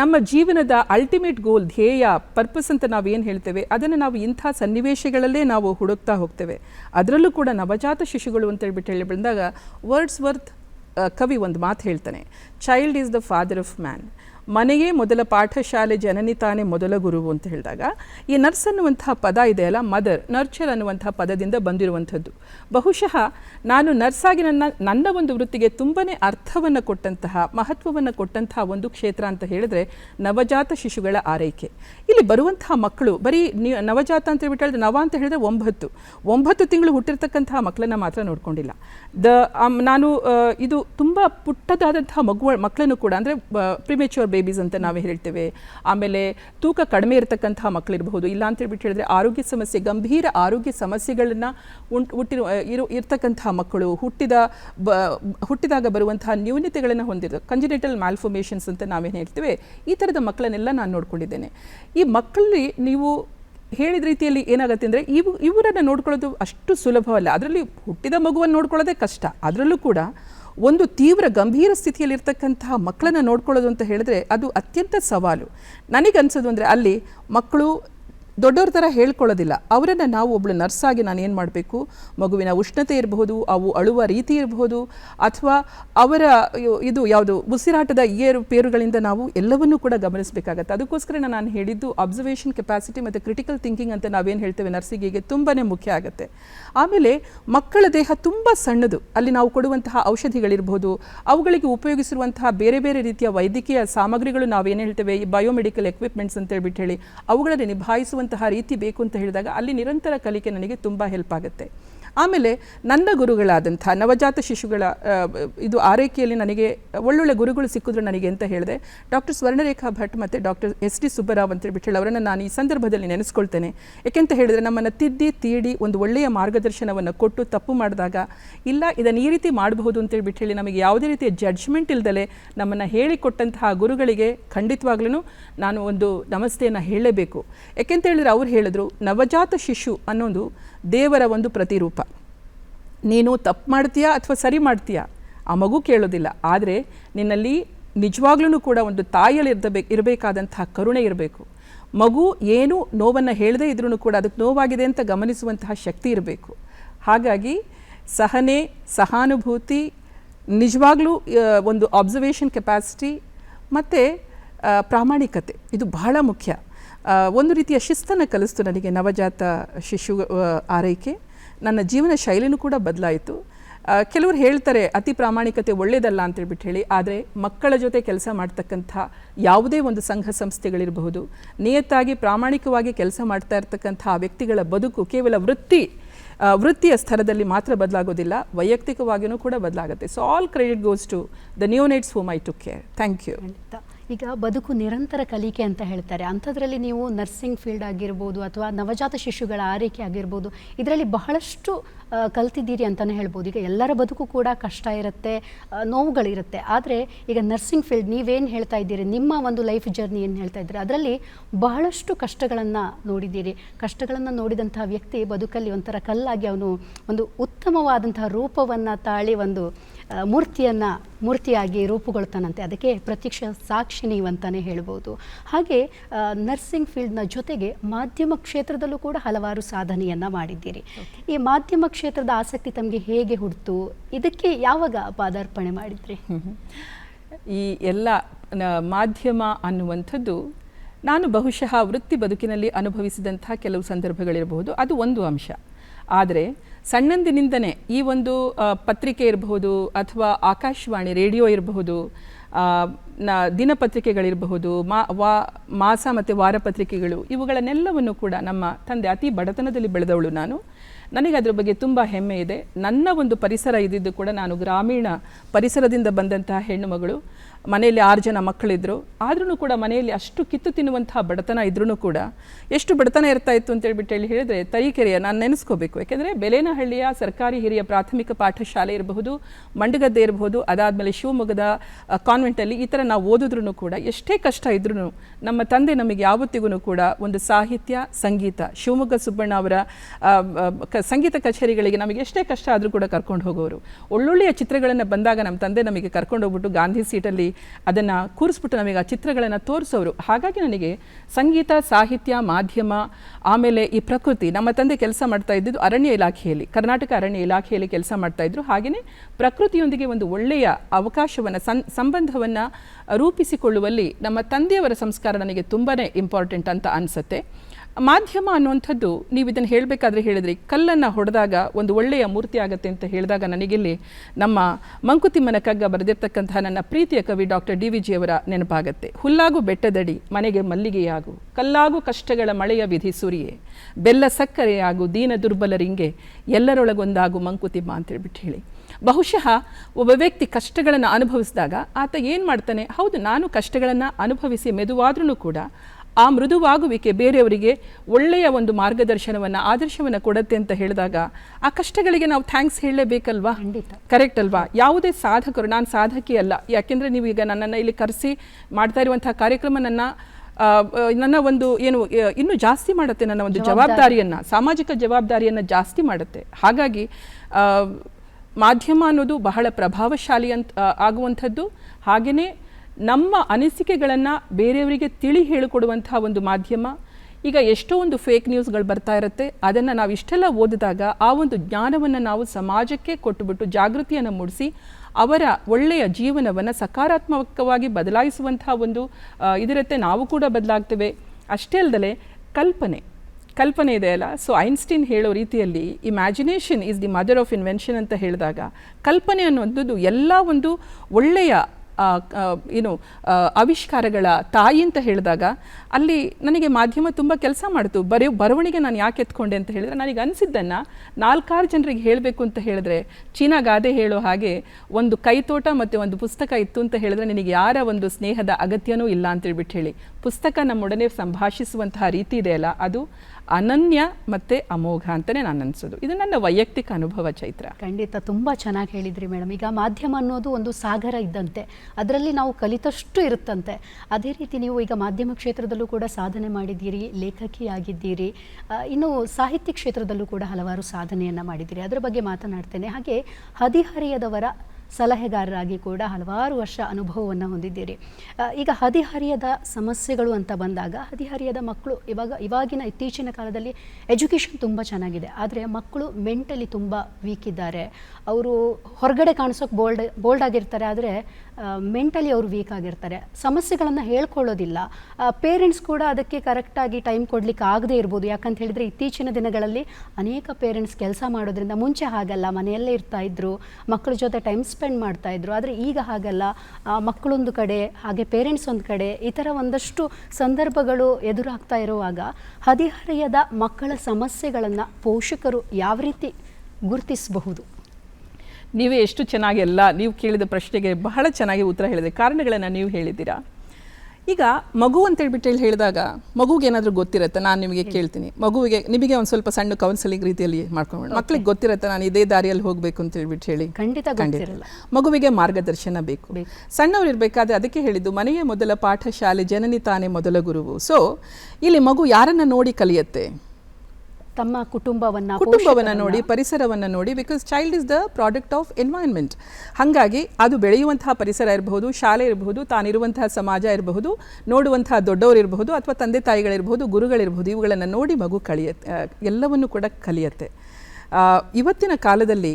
ನಮ್ಮ ಜೀವನದ ಅಲ್ಟಿಮೇಟ್ ಗೋಲ್ ಧ್ಯೇಯ ಪರ್ಪಸ್ ಅಂತ ನಾವು ಏನು ಹೇಳ್ತೇವೆ, ಅದನ್ನು ನಾವು ಇಂಥ ಸನ್ನಿವೇಶಗಳಲ್ಲೇ ನಾವು ಹುಡುಕ್ತಾ ಹೋಗ್ತೇವೆ. ಅದರಲ್ಲೂ ಕೂಡ ನವಜಾತ ಶಿಶುಗಳು ಅಂತ ಹೇಳ್ಬಿಟ್ಟು ಹೇಳಿ ಬಂದಾಗ ವರ್ಡ್ಸ್ ವರ್ತ್ ಕವಿ ಒಂದು ಮಾತು ಹೇಳ್ತಾನೆ child is the father of man ಮನೆಯೇ ಮೊದಲ ಪಾಠಶಾಲೆ ಜನನಿ ತಾನೇ ಮೊದಲ ಗುರು ಅಂತ ಹೇಳಿದಾಗ, ಈ ನರ್ಸ್ ಅನ್ನುವಂತಹ ಪದ ಇದೆಯಲ್ಲ ಮದರ್, ನರ್ಚರ್ ಅನ್ನುವಂಥ ಪದದಿಂದ ಬಂದಿರುವಂಥದ್ದು. ಬಹುಶಃ ನಾನು ನರ್ಸಾಗಿ ನನ್ನ ನನ್ನ ಒಂದು ವೃತ್ತಿಗೆ ತುಂಬನೇ ಅರ್ಥವನ್ನು ಕೊಟ್ಟಂತಹ, ಮಹತ್ವವನ್ನು ಕೊಟ್ಟಂತಹ ಒಂದು ಕ್ಷೇತ್ರ ಅಂತ ಹೇಳಿದ್ರೆ ನವಜಾತ ಶಿಶುಗಳ ಆರೈಕೆ. ಇಲ್ಲಿ ಬರುವಂತಹ ಮಕ್ಕಳು, ಬರೀ ನವಜಾತ ಅಂತ ಹೇಳ್ಬಿಟ್ಟು ನವ ಅಂತ ಹೇಳಿದ್ರೆ ಒಂಬತ್ತು. ಒಂಬತ್ತು ತಿಂಗಳು ಹುಟ್ಟಿರ್ತಕ್ಕಂತಹ ಮಕ್ಕಳನ್ನ ಮಾತ್ರ ನೋಡ್ಕೊಂಡಿಲ್ಲ. ದ ನಾನು ಇದು ತುಂಬ ಪುಟ್ಟದಾದಂತಹ ಮಗುವ, ಮಕ್ಕಳನ್ನು ಕೂಡ ಅಂದರೆ ಪ್ರಿಮೆಚ್ಯೂರ್ ಬೇಬೀಸ್ ಅಂತ ನಾವು ಹೇಳ್ತೇವೆ. ಆಮೇಲೆ ತೂಕ ಕಡಿಮೆ ಇರತಕ್ಕಂತಹ ಮಕ್ಕಳಿರಬಹುದು ಇಲ್ಲ ಅಂತ ಹೇಳ್ಬಿಟ್ಟು ಹೇಳಿದ್ರೆ ಆರೋಗ್ಯ ಸಮಸ್ಯೆ, ಗಂಭೀರ ಆರೋಗ್ಯ ಸಮಸ್ಯೆಗಳನ್ನು ಉಂಟು, ಹುಟ್ಟಿರುವ, ಇರು, ಇರ್ತಕ್ಕಂತಹ ಮಕ್ಕಳು, ಹುಟ್ಟಿದ, ಬ, ಹುಟ್ಟಿದಾಗ ಬರುವಂತಹ ನ್ಯೂನತೆಗಳನ್ನು ಹೊಂದಿರೋ ಕಂಜಿನೇಟಲ್ ಮ್ಯಾಲ್ಫಾರ್ಮೇಷನ್ಸ್ ಅಂತ ನಾವೇನು ಹೇಳ್ತೇವೆ, ಈ ಥರದ ಮಕ್ಕಳನ್ನೆಲ್ಲ ನಾನು ನೋಡ್ಕೊಂಡಿದ್ದೇನೆ. ಈ ಮಕ್ಕಳಲ್ಲಿ ನೀವು ಹೇಳಿದ ರೀತಿಯಲ್ಲಿ ಏನಾಗುತ್ತೆ ಅಂದರೆ ಇವು, ಇವರನ್ನು ನೋಡ್ಕೊಳ್ಳೋದು ಅಷ್ಟು ಸುಲಭವಲ್ಲ. ಅದರಲ್ಲಿ ಹುಟ್ಟಿದ ಮಗುವನ್ನು ನೋಡ್ಕೊಳ್ಳೋದೇ ಕಷ್ಟ. ಅದರಲ್ಲೂ ಕೂಡ ಒಂದು ತೀವ್ರ ಗಂಭೀರ ಸ್ಥಿತಿಯಲ್ಲಿರ್ತಕ್ಕಂತಹ ಮಕ್ಕಳನ್ನು ನೋಡ್ಕೊಳ್ಳೋದು ಅಂತ ಹೇಳಿದ್ರೆ ಅದು ಅತ್ಯಂತ ಸವಾಲು. ನನಗನ್ಸೋದು ಅಂದರೆ ಅಲ್ಲಿ ಮಕ್ಕಳು ದೊಡ್ಡವ್ರ ಥರ ಹೇಳ್ಕೊಳ್ಳೋದಿಲ್ಲ. ಅವರನ್ನು ನಾವು ಒಬ್ಬಳು ನರ್ಸಾಗಿ ನಾನು ಏನು ಮಾಡಬೇಕು? ಮಗುವಿನ ಉಷ್ಣತೆ ಇರಬಹುದು, ಅವು ಅಳುವ ರೀತಿ ಇರಬಹುದು, ಅಥವಾ ಅವರ ಇದು ಯಾವುದು ಉಸಿರಾಟದ ಏರು ಪೇರುಗಳಿಂದ ನಾವು ಎಲ್ಲವನ್ನೂ ಕೂಡ ಗಮನಿಸಬೇಕಾಗತ್ತೆ. ಅದಕ್ಕೋಸ್ಕರ ನಾನು ಹೇಳಿದ್ದು ಅಬ್ಸರ್ವೇಷನ್ ಕೆಪಾಸಿಟಿ ಮತ್ತು ಕ್ರಿಟಿಕಲ್ ಥಿಂಕಿಂಗ್ ಅಂತ ನಾವೇನು ಹೇಳ್ತೇವೆ ನರ್ಸಿಗೆ ತುಂಬಾ ಮುಖ್ಯ ಆಗುತ್ತೆ. ಆಮೇಲೆ ಮಕ್ಕಳ ದೇಹ ತುಂಬ ಸಣ್ಣದು. ಅಲ್ಲಿ ನಾವು ಕೊಡುವಂತಹ ಔಷಧಿಗಳಿರ್ಬೋದು ಅವುಗಳಿಗೆ ಉಪಯೋಗಿಸಿರುವಂತಹ ಬೇರೆ ಬೇರೆ ರೀತಿಯ ವೈದ್ಯಕೀಯ ಸಾಮಗ್ರಿಗಳು ನಾವೇನು ಹೇಳ್ತೇವೆ? ಈ ಬಯೋಮೆಡಿಕಲ್ ಎಕ್ವಿಪ್ಮೆಂಟ್ಸ್ ಅಂತ ಹೇಳಿಬಿಟ್ಟು ಹೇಳಿ, ಅವುಗಳನ್ನು ನಿಭಾಯಿಸುವಂತಹ ರೀತಿ ಬೇಕು ಅಂತ ಹೇಳಿದಾಗ ಅಲ್ಲಿ ನಿರಂತರ ಕಲಿಕೆ ನನಗೆ ತುಂಬ ಹೆಲ್ಪ್ ಆಗುತ್ತೆ. ಆಮೇಲೆ ನನ್ನ ಗುರುಗಳಾದಂಥ ನವಜಾತ ಶಿಶುಗಳ ಇದು ಆರೈಕೆಯಲ್ಲಿ ನನಗೆ ಒಳ್ಳೊಳ್ಳೆ ಗುರುಗಳು ಸಿಕ್ಕಿದ್ರು ನನಗೆ ಅಂತ ಹೇಳಿದೆ. ಡಾಕ್ಟರ್ ಸ್ವರ್ಣರೇಖಾ ಭಟ್ ಮತ್ತು ಡಾಕ್ಟರ್ ಎಸ್ ಡಿ ಸುಬ್ಬರಾವ್ ಅಂತ ಹೇಳ್ಬಿಟ್ಟು ಹೇಳಿ ಅವರನ್ನು ನಾನು ಈ ಸಂದರ್ಭದಲ್ಲಿ ನೆನೆಸ್ಕೊಳ್ತೇನೆ. ಯಾಕೆಂತ ಹೇಳಿದರೆ ನಮ್ಮನ್ನು ತಿದ್ದಿ, ತೀಡಿ ಒಂದು ಒಳ್ಳೆಯ ಮಾರ್ಗದರ್ಶನವನ್ನು ಕೊಟ್ಟು ತಪ್ಪು ಮಾಡಿದಾಗ ಇಲ್ಲ, ಇದನ್ನು ಈ ರೀತಿ ಮಾಡಬಹುದು ಅಂತ ಹೇಳ್ಬಿಟ್ಟು ಹೇಳಿ ನಮಗೆ ಯಾವುದೇ ರೀತಿಯ ಜಡ್ಜ್ಮೆಂಟ್ ಇಲ್ಲದಲೇ ನಮ್ಮನ್ನು ಹೇಳಿಕೊಟ್ಟಂತಹ ಗುರುಗಳಿಗೆ ಖಂಡಿತವಾಗ್ಲೂ ನಾನು ಒಂದು ನಮಸ್ತೆಯನ್ನು ಹೇಳಲೇಬೇಕು ಯಾಕೆಂತ ಹೇಳಿದ್ರೆ ಅವ್ರು ಹೇಳಿದ್ರು, ನವಜಾತ ಶಿಶು ಅನ್ನೋದು ದೇವರ ಒಂದು ಪ್ರತಿರೂಪ. ನೀನು ತಪ್ಪು ಮಾಡ್ತೀಯಾ ಅಥವಾ ಸರಿ ಮಾಡ್ತೀಯಾ? ಆ ಮಗು ಕೇಳೋದಿಲ್ಲ. ಆದರೆ ನಿನ್ನಲ್ಲಿ ನಿಜವಾಗ್ಲೂ ಕೂಡ ಒಂದು ತಾಯಿಯಲ್ಲಿ ಇರ್ದಬೇಕು ಇರಬೇಕಾದಂತಹ ಕರುಣೆ ಇರಬೇಕು. ಮಗು ಏನು ನೋವನ್ನು ಹೇಳದೇ ಇದ್ರೂ ಕೂಡ ಅದಕ್ಕೆ ನೋವಾಗಿದೆ ಅಂತ ಗಮನಿಸುವಂತಹ ಶಕ್ತಿ ಇರಬೇಕು. ಹಾಗಾಗಿ ಸಹನೆ, ಸಹಾನುಭೂತಿ, ನಿಜವಾಗ್ಲೂ ಒಂದು ಅಬ್ಸರ್ವೇಷನ್ ಕೆಪಾಸಿಟಿ ಮತ್ತು ಪ್ರಾಮಾಣಿಕತೆ. ಇದು ಬಹಳ ಮುಖ್ಯ. ಒಂದು ರೀತಿಯ ಶಿಸ್ತನ್ನು ಕಲಿಸ್ತು ನನಗೆ ನವಜಾತ ಶಿಶು ಆರೈಕೆ. ನನ್ನ ಜೀವನ ಶೈಲಿನೂ ಕೂಡ ಬದಲಾಯಿತು. ಕೆಲವರು ಹೇಳ್ತಾರೆ, ಅತಿ ಪ್ರಾಮಾಣಿಕತೆ ಒಳ್ಳೆಯದಲ್ಲ ಅಂತ ಹೇಳ್ಬಿಟ್ಟು ಹೇಳಿ. ಆದರೆ ಮಕ್ಕಳ ಜೊತೆ ಕೆಲಸ ಮಾಡ್ತಕ್ಕಂಥ ಯಾವುದೇ ಒಂದು ಸಂಘ ಸಂಸ್ಥೆಗಳಿರಬಹುದು, ನಿಯತ್ತಾಗಿ ಪ್ರಾಮಾಣಿಕವಾಗಿ ಕೆಲಸ ಮಾಡ್ತಾ ಇರ್ತಕ್ಕಂಥ ವ್ಯಕ್ತಿಗಳ ಬದುಕು ಕೇವಲ ವೃತ್ತಿ ವೃತ್ತಿಯ ಸ್ಥರದಲ್ಲಿ ಮಾತ್ರ ಬದಲಾಗೋದಿಲ್ಲ ವೈಯಕ್ತಿಕವಾಗಿಯೂ ಕೂಡ ಬದಲಾಗುತ್ತೆ. So all credit goes to the neonates home I to care thank you ಈಗ ಬದುಕು ನಿರಂತರ ಕಲಿಕೆ ಅಂತ ಹೇಳ್ತಾರೆ. ಅಂಥದ್ರಲ್ಲಿ ನೀವು ನರ್ಸಿಂಗ್ ಫೀಲ್ಡ್ ಆಗಿರ್ಬೋದು ಅಥವಾ ನವಜಾತ ಶಿಶುಗಳ ಆರೈಕೆ ಆಗಿರ್ಬೋದು, ಇದರಲ್ಲಿ ಬಹಳಷ್ಟು ಕಲ್ತಿದ್ದೀರಿ ಅಂತಲೇ ಹೇಳ್ಬೋದು. ಈಗ ಎಲ್ಲರ ಬದುಕು ಕೂಡ ಕಷ್ಟ ಇರುತ್ತೆ ನೋವುಗಳಿರುತ್ತೆ. ಆದರೆ ಈಗ ನರ್ಸಿಂಗ್ ಫೀಲ್ಡ್ ನೀವೇನು ಹೇಳ್ತಾ ಇದ್ದೀರಿ? ನಿಮ್ಮ ಒಂದು ಲೈಫ್ ಜರ್ನಿ ಏನು ಹೇಳ್ತಾ ಇದ್ದೀರಿ? ಅದರಲ್ಲಿ ಬಹಳಷ್ಟು ಕಷ್ಟಗಳನ್ನು ನೋಡಿದ್ದೀರಿ. ಕಷ್ಟಗಳನ್ನು ನೋಡಿದಂತಹ ವ್ಯಕ್ತಿ ಬದುಕಲ್ಲಿ ಒಂಥರ ಕಲ್ಲಾಗಿ ಅವನು ಒಂದು ಉತ್ತಮವಾದಂತಹ ರೂಪವನ್ನು ತಾಳಿ ಒಂದು ಮೂರ್ತಿಯನ್ನ ಮೂರ್ತಿಯಾಗಿ ರೂಪುಗೊಳ್ತಾನಂತೆ. ಅದಕ್ಕೆ ಪ್ರತ್ಯಕ್ಷ ಸಾಕ್ಷಿ ನೀವು ಅಂತಾನೆ ಹೇಳ್ಬೋದು. ಹಾಗೆ ನರ್ಸಿಂಗ್ ಫೀಲ್ಡ್ನ ಜೊತೆಗೆ ಮಾಧ್ಯಮ ಕ್ಷೇತ್ರದಲ್ಲೂ ಕೂಡ ಹಲವಾರು ಸಾಧನೆಯನ್ನು ಮಾಡಿದ್ದೀರಿ. ಈ ಮಾಧ್ಯಮ ಕ್ಷೇತ್ರದ ಆಸಕ್ತಿ ತಮಗೆ ಹೇಗೆ ಹುಡ್ತು ಇದಕ್ಕೆ ಯಾವಾಗ ಪಾದಾರ್ಪಣೆ ಮಾಡಿದ್ರಿ? ಈ ಎಲ್ಲ ಮಾಧ್ಯಮ ಅನ್ನುವಂಥದ್ದು ನಾನು ಬಹುಶಃ ವೃತ್ತಿ ಬದುಕಿನಲ್ಲಿ ಅನುಭವಿಸಿದಂಥ ಕೆಲವು ಸಂದರ್ಭಗಳಿರಬಹುದು. ಅದು ಒಂದು ಅಂಶ. ಆದರೆ ಸಣ್ಣಂದಿನಿಂದನೇ ಈ ಒಂದು ಪತ್ರಿಕೆ ಇರಬಹುದು ಅಥವಾ ಆಕಾಶವಾಣಿ, ರೇಡಿಯೋ ಇರಬಹುದು ನ, ದಿನಪತ್ರಿಕೆಗಳಿರಬಹುದು, ಮಾ, ವಾ, ಮಾಸ ಮತ್ತು ವಾರಪತ್ರಿಕೆಗಳು, ಇವುಗಳನ್ನೆಲ್ಲವನ್ನು ಕೂಡ ನಮ್ಮ ತಂದೆ ಅತಿ ಬಡತನದಲ್ಲಿ ಬೆಳೆದವಳು ನಾನು. ನನಗೆ ಅದರ ಬಗ್ಗೆ ತುಂಬ ಹೆಮ್ಮೆ ಇದೆ. ನನ್ನ ಒಂದು ಪರಿಸರ ಇದ್ದಿದ್ದು ಕೂಡ ನಾನು ಗ್ರಾಮೀಣ ಪರಿಸರದಿಂದ ಬಂದಂತಹ ಹೆಣ್ಣು ಮಗಳು. ಮನೆಯಲ್ಲಿ ಆರು ಜನ ಮಕ್ಕಳಿದ್ರು. ಆದ್ರೂ ಕೂಡ ಮನೆಯಲ್ಲಿ ಅಷ್ಟು ಕಿತ್ತು ತಿನ್ನುವಂತಹ ಬಡತನ ಇದ್ರೂ ಕೂಡ ಎಷ್ಟು ಬಡತನ ಇರ್ತಾ ಇತ್ತು ಅಂತ ಹೇಳ್ಬಿಟ್ಟು ಹೇಳಿ ಹೇಳಿದ್ರೆ, ತರೀಕೆರೆಯ ನಾನು ನೆನೆಸ್ಕೋಬೇಕು. ಯಾಕೆಂದರೆ ಬೆಲೇನಹಳ್ಳಿಯ ಸರ್ಕಾರಿ ಹಿರಿಯ ಪ್ರಾಥಮಿಕ ಪಾಠಶಾಲೆ ಇರಬಹುದು, ಮಂಡಗದ್ದೆ ಇರಬಹುದು, ಅದಾದಮೇಲೆ ಶಿವಮೊಗ್ಗದ ಕಾನ್ವೆಂಟಲ್ಲಿ ಈ ಥರ ನಾವು ಓದಿದ್ರು ಕೂಡ ಎಷ್ಟೇ ಕಷ್ಟ ಇದ್ರೂ ನಮ್ಮ ತಂದೆ ನಮಗೆ ಯಾವತ್ತಿಗೂ ಕೂಡ ಒಂದು ಸಾಹಿತ್ಯ, ಸಂಗೀತ, ಶಿವಮೊಗ್ಗ ಸುಬ್ಬಣ್ಣ ಅವರ ಸಂಗೀತ ಕಚೇರಿಗಳಿಗೆ ನಮಗೆ ಎಷ್ಟೇ ಕಷ್ಟ ಆದರೂ ಕೂಡ ಕರ್ಕೊಂಡು ಹೋಗೋರು. ಒಳ್ಳೊಳ್ಳೆಯ ಚಿತ್ರಗಳನ್ನು ಬಂದಾಗ ನಮ್ಮ ತಂದೆ ನಮಗೆ ಕರ್ಕೊಂಡು ಹೋಗ್ಬಿಟ್ಟು ಗಾಂಧಿ ಸೀಟಲ್ಲಿ ಅದನ್ನು ಕೂರಿಸ್ಬಿಟ್ಟು ನಮಗೆ ಆ ಚಿತ್ರಗಳನ್ನು ತೋರಿಸೋರು ಹಾಗಾಗಿ ನನಗೆ ಸಂಗೀತ, ಸಾಹಿತ್ಯ, ಮಾಧ್ಯಮ, ಆಮೇಲೆ ಈ ಪ್ರಕೃತಿ, ನಮ್ಮ ತಂದೆ ಕೆಲಸ ಮಾಡ್ತಾ ಇದ್ದಿದ್ದು ಅರಣ್ಯ ಇಲಾಖೆಯಲ್ಲಿ, ಕರ್ನಾಟಕ ಅರಣ್ಯ ಇಲಾಖೆಯಲ್ಲಿ ಕೆಲಸ ಮಾಡ್ತಾ ಇದ್ದರು ಹಾಗೆಯೇ ಪ್ರಕೃತಿಯೊಂದಿಗೆ ಒಂದು ಒಳ್ಳೆಯ ಅವಕಾಶವನ್ನು, ಸಂ, ಸಂಬಂಧವನ್ನು ರೂಪಿಸಿಕೊಳ್ಳುವಲ್ಲಿ ನಮ್ಮ ತಂದೆಯವರ ಸಂಸ್ಕಾರ ನನಗೆ ತುಂಬಾ ಇಂಪಾರ್ಟೆಂಟ್ ಅಂತ ಅನಿಸುತ್ತೆ. ಮಾಧ್ಯಮ ಅನ್ನುವಂಥದ್ದು ನೀವು ಇದನ್ನು ಹೇಳಬೇಕಾದ್ರೆ ಹೇಳಿದ್ರಿ, ಕಲ್ಲನ್ನು ಹೊಡೆದಾಗ ಒಂದು ಒಳ್ಳೆಯ ಮೂರ್ತಿ ಆಗುತ್ತೆ ಅಂತ ಹೇಳಿದಾಗ ನನಗಿಲ್ಲಿ ನಮ್ಮ ಮಂಕುತಿಮ್ಮನ ಕಗ್ಗ ಬರೆದಿರ್ತಕ್ಕಂತಹ ನನ್ನ ಪ್ರೀತಿಯ ಕವಿ ಡಾಕ್ಟರ್ ಡಿ ವಿ ಜಿಯವರ ನೆನಪಾಗತ್ತೆ. ಹುಲ್ಲಾಗು ಬೆಟ್ಟದಡಿ, ಮನೆಗೆ ಮಲ್ಲಿಗೆಯಾಗು, ಕಲ್ಲಾಗು ಕಷ್ಟಗಳ ಮಳೆಯ ವಿಧಿ ಸುರಿಯೇ, ಬೆಲ್ಲ ಸಕ್ಕರೆಯಾಗು, ದೀನ ದುರ್ಬಲರಿಂಗೆ ಎಲ್ಲರೊಳಗೊಂದಾಗು ಮಂಕುತಿಮ್ಮ ಅಂತೇಳ್ಬಿಟ್ಟು ಹೇಳಿ. ಬಹುಶಃ ಒಬ್ಬ ವ್ಯಕ್ತಿ ಕಷ್ಟಗಳನ್ನು ಅನುಭವಿಸಿದಾಗ ಆತ ಏನು ಮಾಡ್ತಾನೆ? ಹೌದು, ನಾನು ಕಷ್ಟಗಳನ್ನು ಅನುಭವಿಸಿ ಮೆದುವಾದ್ರೂ ಕೂಡ ಆ ಮೃದುವಾಗುವಿಕೆ ಬೇರೆಯವರಿಗೆ ಒಳ್ಳೆಯ ಒಂದು ಮಾರ್ಗದರ್ಶನವನ್ನು ಆದರ್ಶವನ್ನು ಕೊಡುತ್ತೆ ಅಂತ ಹೇಳಿದಾಗ ಆ ಕಷ್ಟಗಳಿಗೆ ನಾವು ಥ್ಯಾಂಕ್ಸ್ ಹೇಳಲೇಬೇಕಲ್ವಾ? ಖಂಡಿತ. ಕರೆಕ್ಟ್ ಅಲ್ವಾ? ಯಾವುದೇ ಸಾಧಕರು ನಾನು ಸಾಧಕಿ ಅಲ್ಲ ಯಾಕೆಂದರೆ ನೀವು ಈಗ ನನ್ನನ್ನು ಇಲ್ಲಿ ಕರೆಸಿ ಮಾಡ್ತಾ ಇರುವಂತಹ ಕಾರ್ಯಕ್ರಮ ನನ್ನ ನನ್ನ ಒಂದು ಏನು ಇನ್ನೂ ಜಾಸ್ತಿ ಮಾಡುತ್ತೆ ನನ್ನ ಒಂದು ಜವಾಬ್ದಾರಿಯನ್ನು ಸಾಮಾಜಿಕ ಜವಾಬ್ದಾರಿಯನ್ನು ಜಾಸ್ತಿ ಮಾಡುತ್ತೆ. ಹಾಗಾಗಿ ಮಾಧ್ಯಮ ಅನ್ನೋದು ಬಹಳ ಪ್ರಭಾವಶಾಲಿ ಅಂತ ಆಗುವಂಥದ್ದು. ಹಾಗೆಯೇ ನಮ್ಮ ಅನಿಸಿಕೆಗಳನ್ನು ಬೇರೆಯವರಿಗೆ ತಿಳಿ ಹೇಳಿಕೊಡುವಂತಹ ಒಂದು ಮಾಧ್ಯಮ. ಈಗ ಎಷ್ಟೋ ಒಂದು ಫೇಕ್ ನ್ಯೂಸ್ಗಳು ಬರ್ತಾ ಇರುತ್ತೆ. ಅದನ್ನು ನಾವು ಇಷ್ಟೆಲ್ಲ ಓದಿದಾಗ ಆ ಒಂದು ಜ್ಞಾನವನ್ನು ನಾವು ಸಮಾಜಕ್ಕೆ ಕೊಟ್ಟುಬಿಟ್ಟು ಜಾಗೃತಿಯನ್ನು ಮೂಡಿಸಿ ಅವರ ಒಳ್ಳೆಯ ಜೀವನವನ್ನು ಸಕಾರಾತ್ಮಕವಾಗಿ ಬದಲಾಯಿಸುವಂತಹ ಒಂದು ಇದಿರತ್ತೆ. ನಾವು ಕೂಡ ಬದಲಾಗ್ತೇವೆ. ಅಷ್ಟೇ ಅಲ್ಲದೆ ಕಲ್ಪನೆ. ಕಲ್ಪನೆ ಇದೆ ಅಲ್ಲ? ಸೊ ಐನ್ಸ್ಟೀನ್ ಹೇಳೋ ರೀತಿಯಲ್ಲಿ imagination is the mother of invention ಅಂತ ಹೇಳಿದಾಗ ಕಲ್ಪನೆ ಅನ್ನುವಂಥದ್ದು ಎಲ್ಲ ಒಂದು ಒಳ್ಳೆಯ ಏನು ಆವಿಷ್ಕಾರಗಳ ತಾಯಿ ಅಂತ ಹೇಳಿದಾಗ ಅಲ್ಲಿ ನನಗೆ ಮಾಧ್ಯಮ ತುಂಬ ಕೆಲಸ ಮಾಡಿತು. ಬರೀ, ಬರವಣಿಗೆ ನಾನು ಯಾಕೆ ಎತ್ಕೊಂಡೆ ಅಂತ ಹೇಳಿದ್ರೆ ನನಗೆ ಅನಿಸಿದ್ದನ್ನು ನಾಲ್ಕಾರು ಜನರಿಗೆ ಹೇಳಬೇಕು ಅಂತ ಹೇಳಿದ್ರೆ ಚೀನಾ ಗಾದೆ ಹೇಳೋ ಹಾಗೆ ಒಂದು ಕೈತೋಟ ಮತ್ತು ಒಂದು ಪುಸ್ತಕ ಇತ್ತು ಅಂತ ಹೇಳಿದ್ರೆ ನಿನಗೆ ಯಾರ ಒಂದು ಸ್ನೇಹದ ಅಗತ್ಯನೂ ಇಲ್ಲ ಅಂತೇಳ್ಬಿಟ್ಟು ಹೇಳಿ. ಪುಸ್ತಕ ನಮ್ಮೊಡನೆ ಸಂಭಾಷಿಸುವಂತಹ ರೀತಿ ಇದೆಯಲ್ಲ ಅದು? ಅನನ್ಯ ಮತ್ತು ಅಮೋಘ ಅಂತಲೇ ನಾನು ಅನಿಸೋದು. ಇದು ನನ್ನ ವೈಯಕ್ತಿಕ ಅನುಭವ ಚೈತ್ರ. ಖಂಡಿತ ತುಂಬ ಚೆನ್ನಾಗಿ ಹೇಳಿದ್ರಿ ಮೇಡಮ್. ಈಗ ಮಾಧ್ಯಮ ಅನ್ನೋದು ಒಂದು ಸಾಗರ ಇದ್ದಂತೆ, ಅದರಲ್ಲಿ ನಾವು ಕಲಿತಷ್ಟು ಇರುತ್ತಂತೆ. ಅದೇ ರೀತಿ ನೀವು ಈಗ ಮಾಧ್ಯಮ ಕ್ಷೇತ್ರದಲ್ಲೂ ಕೂಡ ಸಾಧನೆ ಮಾಡಿದ್ದೀರಿ, ಲೇಖಕಿಯಾಗಿದ್ದೀರಿ ಇನ್ನು ಸಾಹಿತ್ಯ ಕ್ಷೇತ್ರದಲ್ಲೂ ಕೂಡ ಹಲವಾರು ಸಾಧನೆಯನ್ನು ಮಾಡಿದ್ದೀರಿ. ಅದರ ಬಗ್ಗೆ ಮಾತನಾಡ್ತೇನೆ. ಹಾಗೆ ಹದಿಹರೆಯದವರ ಸಲಹೆಗಾರರಾಗಿ ಕೂಡ ಹಲವಾರು ವರ್ಷ ಅನುಭವವನ್ನು ಹೊಂದಿದ್ದೀರಿ. ಈಗ ಹದಿಹರಿಯದ ಸಮಸ್ಯೆಗಳು ಅಂತ ಬಂದಾಗ, ಹದಿಹರಿಯದ ಮಕ್ಕಳು ಇವಾಗ, ಇವಾಗಿನ ಇತ್ತೀಚಿನ ಕಾಲದಲ್ಲಿ ಎಜುಕೇಷನ್ ತುಂಬ ಚೆನ್ನಾಗಿದೆ. ಆದರೆ ಮಕ್ಕಳು ಮೆಂಟಲಿ ತುಂಬ ವೀಕ್ ಇದ್ದಾರೆ. ಅವರು ಹೊರಗಡೆ ಕಾಣಿಸೋಕೆ ಬೋಲ್ಡ್ ಬೋಲ್ಡ್ ಆಗಿರ್ತಾರೆ. ಆದರೆ ಮೆಂಟಲಿ ಅವರು ವೀಕ್ ಆಗಿರ್ತಾರೆ. ಸಮಸ್ಯೆಗಳನ್ನು ಹೇಳ್ಕೊಳ್ಳೋದಿಲ್ಲ. ಪೇರೆಂಟ್ಸ್ ಕೂಡ ಅದಕ್ಕೆ ಕರೆಕ್ಟಾಗಿ ಟೈಮ್ ಕೊಡಲಿಕ್ಕೆ ಆಗದೇ ಇರ್ಬೋದು. ಯಾಕಂತ ಹೇಳಿದರೆ ಇತ್ತೀಚಿನ ದಿನಗಳಲ್ಲಿ ಅನೇಕ ಪೇರೆಂಟ್ಸ್ ಕೆಲಸ ಮಾಡೋದ್ರಿಂದ ಮುಂಚೆ ಹಾಗಲ್ಲ, ಮನೆಯಲ್ಲೇ ಇರ್ತಾ ಇದ್ರು, ಮಕ್ಕಳ ಜೊತೆ ಟೈಮ್ ಸ್ಪೆಂಡ್ ಮಾಡ್ತಾ ಇದ್ರು. ಆದರೆ ಈಗ ಹಾಗಲ್ಲ. ಮಕ್ಕಳೊಂದು ಕಡೆ, ಹಾಗೆ ಪೇರೆಂಟ್ಸ್ ಒಂದು ಕಡೆ, ಈ ಥರ ಒಂದಷ್ಟು ಸಂದರ್ಭಗಳು ಎದುರಾಗ್ತಾ ಇರುವಾಗ ಹದಿಹರೆಯದ ಮಕ್ಕಳ ಸಮಸ್ಯೆಗಳನ್ನು ಪೋಷಕರು ಯಾವ ರೀತಿ ಗುರುತಿಸಬಹುದು? ನೀವೇ ಎಷ್ಟು ಚೆನ್ನಾಗಿ ಎಲ್ಲ ನೀವು ಕೇಳಿದ ಪ್ರಶ್ನೆಗೆ ಬಹಳ ಚೆನ್ನಾಗಿ ಉತ್ತರ ಹೇಳಿದೆ. ಕಾರಣಗಳನ್ನು ನೀವು ಹೇಳಿದ್ದೀರಾ? ಈಗ ಮಗು ಅಂತ ಹೇಳ್ಬಿಟ್ಟು ಹೇಳಿ ಹೇಳಿದಾಗ ಮಗುಗೆ ಏನಾದರೂ ಗೊತ್ತಿರುತ್ತೆ? ನಾನು ನಿಮಗೆ ಕೇಳ್ತೀನಿ. ಮಗುವಿಗೆ ನಿಮಗೆ ಒಂದು ಸ್ವಲ್ಪ ಸಣ್ಣ ಕೌನ್ಸಿಲಿಂಗ್ ರೀತಿಯಲ್ಲಿ ಮಾಡ್ಕೊಂಡು ಮಕ್ಳಿಗೆ ಗೊತ್ತಿರುತ್ತೆ? ನಾನು ಇದೇ ದಾರಿಯಲ್ಲಿ ಹೋಗಬೇಕು ಅಂತ ಹೇಳ್ಬಿಟ್ಟು ಹೇಳಿ. ಖಂಡಿತ ಗೊತ್ತಿರಲ್ಲ. ಮಗುವಿಗೆ ಮಾರ್ಗದರ್ಶನ ಬೇಕು. ಬೇಕು. ಸಣ್ಣವ್ರು ಇರಬೇಕಾದ್ರೆ ಅದಕ್ಕೆ ಹೇಳಿದ್ದು ಮನೆಯೇ ಮೊದಲ ಪಾಠಶಾಲೆ ಜನನಿ ತಾನೇ ಮೊದಲ ಗುರುವು. ಸೊ ಇಲ್ಲಿ ಮಗು ಯಾರನ್ನು ನೋಡಿ ಕಲಿಯುತ್ತೆ? ತಮ್ಮ ಕುಟುಂಬವನ್ನ ಕುಟುಂಬವನ್ನ ನೋಡಿ ಪರಿಸರವನ್ನ ನೋಡಿ because child is the product of environment ಹಾಗಾಗಿ ಅದು ಬೆಳೆಯುವಂತಹ ಪರಿಸರ ಇರಬಹುದು ಶಾಲೆ ಇರಬಹುದು ತಾನಿರುವಂತಹ ಸಮಾಜ ಇರಬಹುದು ನೋಡುವಂತಹ ದೊಡ್ಡವರು ಇರಬಹುದು ಅಥವಾ ತಂದೆ ತಾಯಿಗಳಿರಬಹುದು ಗುರುಗಳಿರಬಹುದು ಇವುಗಳನ್ನು ನೋಡಿ ಮಗು ಕಳಿಯತ್ತೆ ಆ, ಎಲ್ಲವನ್ನು ಕೂಡ ಕಲಿಯತ್ತೆ. ಇವತ್ತಿನ ಕಾಲದಲ್ಲಿ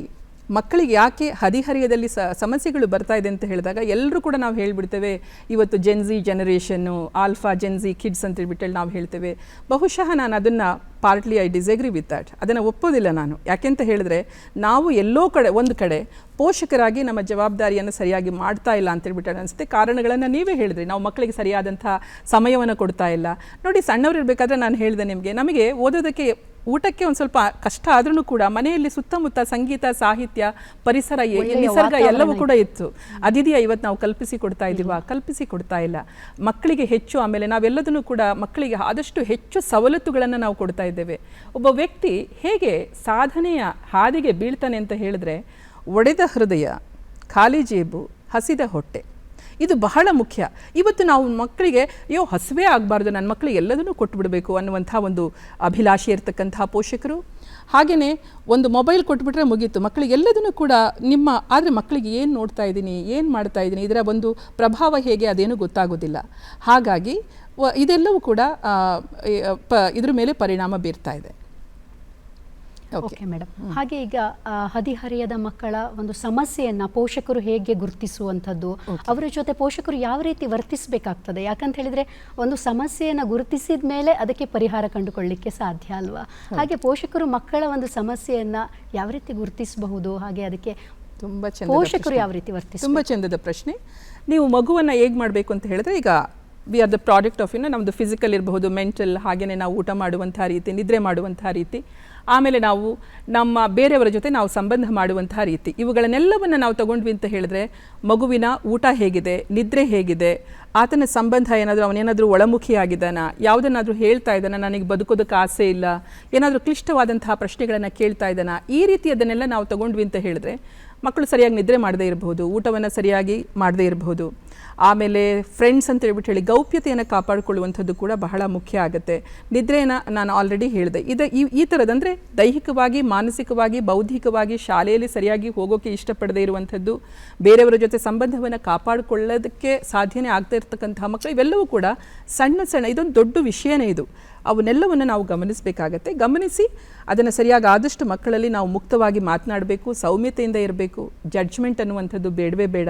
ಮಕ್ಕಳಿಗೆ ಯಾಕೆ ಹದಿಹರಿಯದಲ್ಲಿ ಸ, ಸಮಸ್ಯೆಗಳು ಬರ್ತಾ ಇದೆ ಅಂತ ಹೇಳಿದಾಗ ಎಲ್ಲರೂ ಕೂಡ ನಾವು ಹೇಳಿಬಿಡ್ತೇವೆ, ಇವತ್ತು Gen Z generation alpha Gen Z kids ಅಂತ ಹೇಳ್ಬಿಟ್ಟು ನಾವು ಹೇಳ್ತೇವೆ. ಬಹುಶಃ ನಾನು ಅದನ್ನು partly I disagree with that ಅದನ್ನು ಒಪ್ಪೋದಿಲ್ಲ ನಾನು. ಯಾಕೆಂತ ಹೇಳಿದ್ರೆ, ನಾವು ಎಲ್ಲೋ ಕಡೆ, ಒಂದು ಕಡೆ ಪೋಷಕರಾಗಿ ನಮ್ಮ ಜವಾಬ್ದಾರಿಯನ್ನು ಸರಿಯಾಗಿ ಮಾಡ್ತಾ ಇಲ್ಲ ಅಂತ ಹೇಳ್ಬಿಟ್ಟು ಅನಿಸುತ್ತೆ. ಕಾರಣಗಳನ್ನು ನೀವೇ ಹೇಳಿದ್ರಿ. ನಾವು ಮಕ್ಕಳಿಗೆ ಸರಿಯಾದಂಥ ಸಮಯವನ್ನು ಕೊಡ್ತಾ ಇಲ್ಲ. ನೋಡಿ, ಸಣ್ಣವ್ರು ಇರಬೇಕಾದ್ರೆ ನಾನು ಹೇಳಿದೆ ನಿಮಗೆ, ನಮಗೆ ಓದೋದಕ್ಕೆ ಊಟಕ್ಕೆ ಒಂದು ಸ್ವಲ್ಪ ಕಷ್ಟ ಆದ್ರೂ ಕೂಡ ಮನೆಯಲ್ಲಿ ಸುತ್ತಮುತ್ತ ಸಂಗೀತ ಸಾಹಿತ್ಯ ಪರಿಸರ ನಿಸರ್ಗ ಎಲ್ಲವೂ ಕೂಡ ಇತ್ತು. ಅದಿದೆಯಾ ಇವತ್ತು ನಾವು ಕಲ್ಪಿಸಿ ಕೊಡ್ತಾ ಇದ್ದೀವಾ ಕಲ್ಪಿಸಿ ಕೊಡ್ತಾ ಇಲ್ಲ. ಮಕ್ಕಳಿಗೆ ಹೆಚ್ಚು ಆಮೇಲೆ ನಾವೆಲ್ಲದನ್ನು ಕೂಡ ಮಕ್ಕಳಿಗೆ ಆದಷ್ಟು ಹೆಚ್ಚು ಸವಲತ್ತುಗಳನ್ನು ನಾವು ಕೊಡ್ತಾ ಇದ್ದೇವೆ. ಒಬ್ಬ ವ್ಯಕ್ತಿ ಹೇಗೆ ಸಾಧನೆಯ ಹಾದಿಗೆ ಬೀಳ್ತಾನೆ ಅಂತ ಹೇಳಿದ್ರೆ ಒಡೆದ ಹೃದಯ ಖಾಲಿ ಜೇಬು ಹಸಿದ ಹೊಟ್ಟೆ. ಇದು ಬಹಳ ಮುಖ್ಯ. ಇವತ್ತು ನಾವು ಮಕ್ಕಳಿಗೆ, ಅಯ್ಯೋ, ಹಸುವೆ ಆಗಬಾರ್ದು ನನ್ನ ಮಕ್ಕಳಿಗೆ ಎಲ್ಲದನ್ನೂ ಕೊಟ್ಟುಬಿಡಬೇಕು ಅನ್ನುವಂಥ ಒಂದು ಅಭಿಲಾಷೆ ಇರತಕ್ಕಂತಹ ಪೋಷಕರು. ಹಾಗೆಯೇ ಒಂದು ಮೊಬೈಲ್ ಕೊಟ್ಬಿಟ್ರೆ ಮುಗೀತು. ಮಕ್ಕಳಿಗೆ ಎಲ್ಲದನ್ನು ಕೂಡ ನಿಮ್ಮ, ಆದರೆ ಮಕ್ಕಳಿಗೆ ಏನು ನೋಡ್ತಾ ಇದ್ದೀನಿ, ಏನು ಮಾಡ್ತಾ ಇದ್ದೀನಿ, ಇದರ ಒಂದು ಪ್ರಭಾವ ಹೇಗೆ ಅದೇನು ಗೊತ್ತಾಗೋದಿಲ್ಲ. ಹಾಗಾಗಿ ಇದೆಲ್ಲವೂ ಕೂಡ ಪ, ಇದ್ರ ಮೇಲೆ ಪರಿಣಾಮ ಬೀರ್ತಾ ಇದೆ. ಓಕೆ ಮೇಡಮ್ ಹಾಗೆ ಈಗ ಹದಿಹರೆಯದ ಮಕ್ಕಳ ಒಂದು ಸಮಸ್ಯೆಯನ್ನ ಪೋಷಕರು ಹೇಗೆ ಗುರುತಿಸುವಂಥದ್ದು ಅವರ ಜೊತೆ ಪೋಷಕರು ಯಾವ ರೀತಿ ವರ್ತಿಸಬೇಕಾಗ್ತದೆ? ಯಾಕಂತ ಹೇಳಿದ್ರೆ ಒಂದು ಸಮಸ್ಯೆಯನ್ನ ಗುರುತಿಸಿದ ಮೇಲೆ ಅದಕ್ಕೆ ಪರಿಹಾರ ಕಂಡುಕೊಳ್ಳಿಕ್ಕೆ ಸಾಧ್ಯ ಅಲ್ವಾ? ಹಾಗೆ ಪೋಷಕರು ಮಕ್ಕಳ ಒಂದು ಸಮಸ್ಯೆಯನ್ನ ಯಾವ ರೀತಿ ಗುರುತಿಸಬಹುದು? ಹಾಗೆ ಅದಕ್ಕೆ ತುಂಬಾ ಚಂದ ಪೋಷಕರು ಯಾವ ರೀತಿ ವರ್ತಿಸ ತುಂಬಾ ಚಂದದ ಪ್ರಶ್ನೆ. ನೀವು ಮಗುವನ್ನ ಹೇಗೆ ಮಾಡಬೇಕು ಅಂತ ಹೇಳಿದ್ರೆ ಈಗ we are the product of ಇನ್ನು ನಮ್ಮದು ಫಿಸಿಕಲ್ ಇರಬಹುದು ಮೆಂಟಲ್ ಹಾಗೆಯೇ ನಾವು ಊಟ ಮಾಡುವಂಥ ರೀತಿ ನಿದ್ರೆ ಮಾಡುವಂಥ ರೀತಿ. ಆಮೇಲೆ ನಾವು ನಮ್ಮ ಬೇರೆಯವರ ಜೊತೆ ನಾವು ಸಂಬಂಧ ಮಾಡುವಂತಹ ರೀತಿ. ಇವುಗಳನ್ನೆಲ್ಲವನ್ನು ನಾವು ತಗೊಂಡ್ವಿ ಅಂತ ಹೇಳಿದ್ರೆ ಮಗುವಿನ ಊಟ ಹೇಗಿದೆ, ನಿದ್ರೆ ಹೇಗಿದೆ, ಆತನ ಸಂಬಂಧ ಏನಾದರೂ ಅವನೇನಾದರೂ ಒಳಮುಖಿಯಾಗಿದ್ದಾನ ಯಾವುದನ್ನಾದರೂ ಹೇಳ್ತಾ ಇದ್ದಾನ, ನನಗೆ ಬದುಕೋದಕ್ಕೆ ಆಸೆ ಇಲ್ಲ, ಏನಾದರೂ ಕ್ಲಿಷ್ಟವಾದಂತಹ ಪ್ರಶ್ನೆಗಳನ್ನು ಕೇಳ್ತಾ ಇದ್ದಾನ, ಈ ರೀತಿಯದನ್ನೆಲ್ಲ ನಾವು ತಗೊಂಡ್ವಿ ಅಂತ ಹೇಳಿದ್ರೆ ಮಕ್ಕಳು ಸರಿಯಾಗಿ ನಿದ್ರೆ ಮಾಡದೇ ಇರಬಹುದು, ಊಟವನ್ನು ಸರಿಯಾಗಿ ಮಾಡದೇ ಇರಬಹುದು. ಆಮೇಲೆ ಫ್ರೆಂಡ್ಸ್ ಅಂತ ಹೇಳ್ಬಿಟ್ಟು ಹೇಳಿ ಗೌಪ್ಯತೆಯನ್ನು ಕಾಪಾಡಿಕೊಳ್ಳುವಂಥದ್ದು ಕೂಡ ಬಹಳ ಮುಖ್ಯ ಆಗುತ್ತೆ. ನಿದ್ರೆಯನ್ನ ನಾನು ಆಲ್ರೆಡಿ ಹೇಳಿದೆ. ಇದು ಈ ಈ ಥರದಂದರೆ ದೈಹಿಕವಾಗಿ, ಮಾನಸಿಕವಾಗಿ, ಬೌದ್ಧಿಕವಾಗಿ, ಶಾಲೆಯಲ್ಲಿ ಸರಿಯಾಗಿ ಹೋಗೋಕ್ಕೆ ಇಷ್ಟಪಡದೇ ಇರುವಂಥದ್ದು, ಬೇರೆಯವರ ಜೊತೆ ಸಂಬಂಧವನ್ನು ಕಾಪಾಡಿಕೊಳ್ಳೋದಕ್ಕೆ ಸಾಧ್ಯನೇ ಆಗ್ತಾ ಇರ್ತಕ್ಕಂಥ ಮಕ್ಕಳು ಇವೆಲ್ಲವೂ ಕೂಡ ಸಣ್ಣ ಸಣ್ಣ ಇದೊಂದು ದೊಡ್ಡ ವಿಷಯನೇ ಇದು. ಅವನ್ನೆಲ್ಲವನ್ನು ನಾವು ಗಮನಿಸಬೇಕಾಗತ್ತೆ. ಗಮನಿಸಿ ಅದನ್ನು ಸರಿಯಾಗಿ ಆದಷ್ಟು ಮಕ್ಕಳಲ್ಲಿ ನಾವು ಮುಕ್ತವಾಗಿ ಮಾತನಾಡಬೇಕು, ಸೌಮ್ಯತೆಯಿಂದ ಇರಬೇಕು. ಜಡ್ಜ್ಮೆಂಟ್ ಅನ್ನುವಂಥದ್ದು ಬೇಡವೇ ಬೇಡ.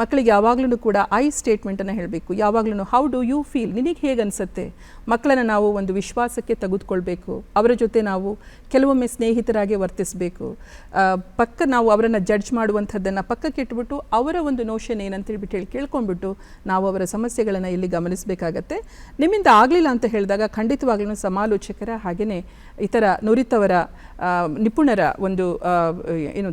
ಮಕ್ಕಳಿಗೆ ಯಾವಾಗಲೂ ಕೂಡ ಐ ಸ್ಟೇಟ್ಮೆಂಟನ್ನು ಹೇಳಬೇಕು. ಯಾವಾಗಲೂ ಹೌ ಡು ಯು ಫೀಲ್ ನಿನಗೆ ಹೇಗೆ ಅನಿಸುತ್ತೆ? ಮಕ್ಕಳನ್ನು ನಾವು ಒಂದು ವಿಶ್ವಾಸಕ್ಕೆ ತೆಗೆದುಕೊಳ್ಬೇಕು. ಅವರ ಜೊತೆ ನಾವು ಕೆಲವೊಮ್ಮೆ ಸ್ನೇಹಿತರಾಗಿ ವರ್ತಿಸಬೇಕು. ಪಕ್ಕ ನಾವು ಅವರನ್ನು ಜಡ್ಜ್ ಮಾಡುವಂಥದ್ದನ್ನು ಪಕ್ಕಕ್ಕೆ ಇಟ್ಬಿಟ್ಟು ಅವರ ಒಂದು ನೋಷನ್ ಏನಂತ ಹೇಳಿಬಿಟ್ಟು ಹೇಳಿ ಕೇಳ್ಕೊಂಡ್ಬಿಟ್ಟು ನಾವು ಅವರ ಸಮಸ್ಯೆಗಳನ್ನು ಇಲ್ಲಿ ಗಮನಿಸಬೇಕಾಗತ್ತೆ. ನಿಮ್ಮಿಂದ ಆಗಲಿಲ್ಲ ಅಂತ ಹೇಳಿದಾಗ ಖಂಡಿತವಾಗ್ಲೂ ಸಮಾಲೋಚಕರ ಹಾಗೆಯೇ ಇತರ ನುರಿತವರ ನಿಪುಣರ ಒಂದು ಏನು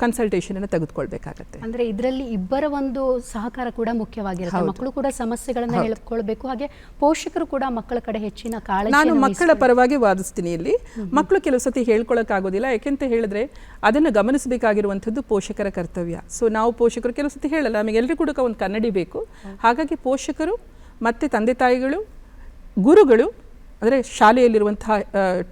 ಕನ್ಸಲ್ಟೇಷನನ್ನು ತೆಗೆದುಕೊಳ್ಬೇಕಾಗತ್ತೆ. ಅಂದ್ರೆ ಇದರಲ್ಲಿ ಇಬ್ಬರ ಒಂದು ಸಹಕಾರ ಕೂಡ ಮುಖ್ಯವಾಗಿರುತ್ತೆ. ಮಕ್ಕಳು ಕೂಡ ಸಮಸ್ಯೆಗಳನ್ನ ಹೇಳ್ಕೊಳ್ಬೇಕು. ಹಾಗೆ ಪೋಷಕರು ಕೂಡ ಮಕ್ಕಳ ಕಡೆ ಹೆಚ್ಚಿನ ಕಾಳಜಿ ನಾನು ಮಕ್ಕಳ ಪರವಾಗಿ ವಾದಿಸ್ತೀನಿ ಇಲ್ಲಿ. ಮಕ್ಕಳು ಕೆಲವು ಸತಿ ಹೇಳ್ಕೊಳಕ್ಕಾಗೋದಿಲ್ಲ. ಯಾಕೆಂತ ಹೇಳಿದ್ರೆ ಅದನ್ನು ಗಮನಿಸಬೇಕಾಗಿರುವಂಥದ್ದು ಪೋಷಕರ ಕರ್ತವ್ಯ. ಸೊ ನಾವು ಪೋಷಕರು ಕೆಲವು ಸತಿ ಹೇಳಲ್ಲ ನಮಗೆ ಎಲ್ಲರಿಗೂ ಕೂಡ ಒಂದು ಕನ್ನಡಿ ಬೇಕು. ಹಾಗಾಗಿ ಪೋಷಕರು ಮತ್ತು ತಂದೆ ತಾಯಿಗಳು ಗುರುಗಳು ಅಂದರೆ ಶಾಲೆಯಲ್ಲಿರುವಂತಹ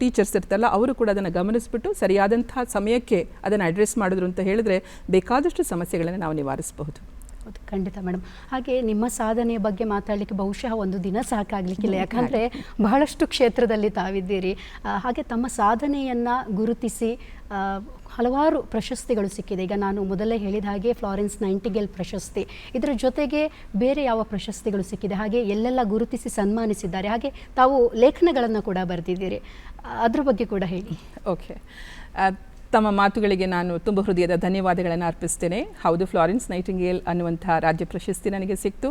ಟೀಚರ್ಸ್ ಇರ್ತಲ್ಲ, ಅವರು ಕೂಡ ಅದನ್ನು ಗಮನಿಸ್ಬಿಟ್ಟು ಸರಿಯಾದಂತಹ ಸಮಯಕ್ಕೆ ಅದನ್ನು ಅಡ್ರೆಸ್ ಮಾಡಿದ್ರು ಅಂತ ಹೇಳಿದ್ರೆ ಬೇಕಾದಷ್ಟು ಸಮಸ್ಯೆಗಳನ್ನು ನಾವು ನಿವಾರಿಸಬಹುದು. ಹೌದು, ಖಂಡಿತ ಮೇಡಮ್ ಹಾಗೆ ನಿಮ್ಮ ಸಾಧನೆಯ ಬಗ್ಗೆ ಮಾತಾಡಲಿಕ್ಕೆ ಬಹುಶಃ ಒಂದು ದಿನ ಸಾಕಾಗಲಿಕ್ಕಿಲ್ಲ. ಯಾಕಂದ್ರೆ ಬಹಳಷ್ಟು ಕ್ಷೇತ್ರದಲ್ಲಿ ತಾವಿದ್ದೀರಿ. ಹಾಗೆ ತಮ್ಮ ಸಾಧನೆಯನ್ನ ಗುರುತಿಸಿ ಹಲವಾರು ಪ್ರಶಸ್ತಿಗಳು ಸಿಕ್ಕಿದೆ. ಈಗ ನಾನು ಮೊದಲೇ ಹೇಳಿದ ಹಾಗೆ ಫ್ಲಾರೆನ್ಸ್ ನೈಂಟಿಗೆಲ್ ಪ್ರಶಸ್ತಿ. ಇದರ ಜೊತೆಗೆ ಬೇರೆ ಯಾವ ಪ್ರಶಸ್ತಿಗಳು ಸಿಕ್ಕಿದೆ? ಹಾಗೆ ಎಲ್ಲೆಲ್ಲ ಗುರುತಿಸಿ ಸನ್ಮಾನಿಸಿದ್ದಾರೆ? ಹಾಗೆ ತಾವು ಲೇಖನಗಳನ್ನು ಕೂಡ ಬರೆದಿದ್ದೀರಿ. ಅದ್ರ ಬಗ್ಗೆ ಕೂಡ ಹೇಳಿ. ಓಕೆ. ತಮ್ಮ ಮಾತುಗಳಿಗೆ ನಾನು ತುಂಬ ಹೃದಯದ ಧನ್ಯವಾದಗಳನ್ನು ಅರ್ಪಿಸ್ತೇನೆ. ಹೌದು, ಫ್ಲಾರೆನ್ಸ್ ನೈಟಿಂಗೇಲ್ ಅನ್ನುವಂಥ ರಾಜ್ಯ ಪ್ರಶಸ್ತಿ ನನಗೆ ಸಿಕ್ತು.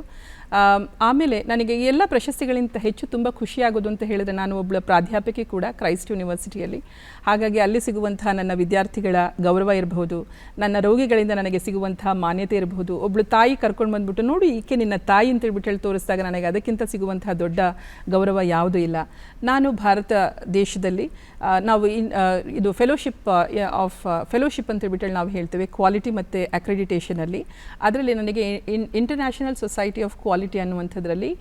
ಆಮೇಲೆ ನನಗೆ ಎಲ್ಲ ಪ್ರಶಸ್ತಿಗಳಿಂತ ಹೆಚ್ಚು ತುಂಬ ಖುಷಿಯಾಗೋದು ಅಂತ ಹೇಳಿದ್ರೆ ನಾನು ಒಬ್ಬಳ ಪ್ರಾಧ್ಯಾಪಕಿ ಕೂಡ ಕ್ರೈಸ್ಟ್ ಯೂನಿವರ್ಸಿಟಿಯಲ್ಲಿ. ಹಾಗಾಗಿ ಅಲ್ಲಿ ಸಿಗುವಂತಹ ನನ್ನ ವಿದ್ಯಾರ್ಥಿಗಳ ಗೌರವ ಇರಬಹುದು, ನನ್ನ ರೋಗಿಗಳಿಂದ ನನಗೆ ಸಿಗುವಂತಹ ಮಾನ್ಯತೆ ಇರಬಹುದು ಒಬ್ಬಳು ತಾಯಿ ಕರ್ಕೊಂಡು ಬಂದ್ಬಿಟ್ಟು ನೋಡಿ ಈಕೆ ನಿನ್ನ ತಾಯಿ ಅಂತ ಹೇಳ್ಬಿಟ್ಟು ಹೇಳಿ ತೋರಿಸಿದಾಗ ನನಗೆ ಅದಕ್ಕಿಂತ ಸಿಗುವಂತಹ ದೊಡ್ಡ ಗೌರವ ಯಾವುದೂ ಇಲ್ಲ. ನಾನು ಭಾರತ ದೇಶದಲ್ಲಿ ನಾವು ಇದು ಫೆಲೋಶಿಪ್ ಆಫ್ ಫೆಲೋಶಿಪ್ ಅಂತ ಹೇಳ್ಬಿಟ್ಟು ನಾವು ಹೇಳ್ತೇವೆ, ಕ್ವಾಲಿಟಿ ಮತ್ತು ಅಕ್ರೆಡಿಟೇಷನಲ್ಲಿ ಅದರಲ್ಲಿ ನನಗೆ in, international society of quality ಅನ್ನುವಂಥದ್ರಲ್ಲಿ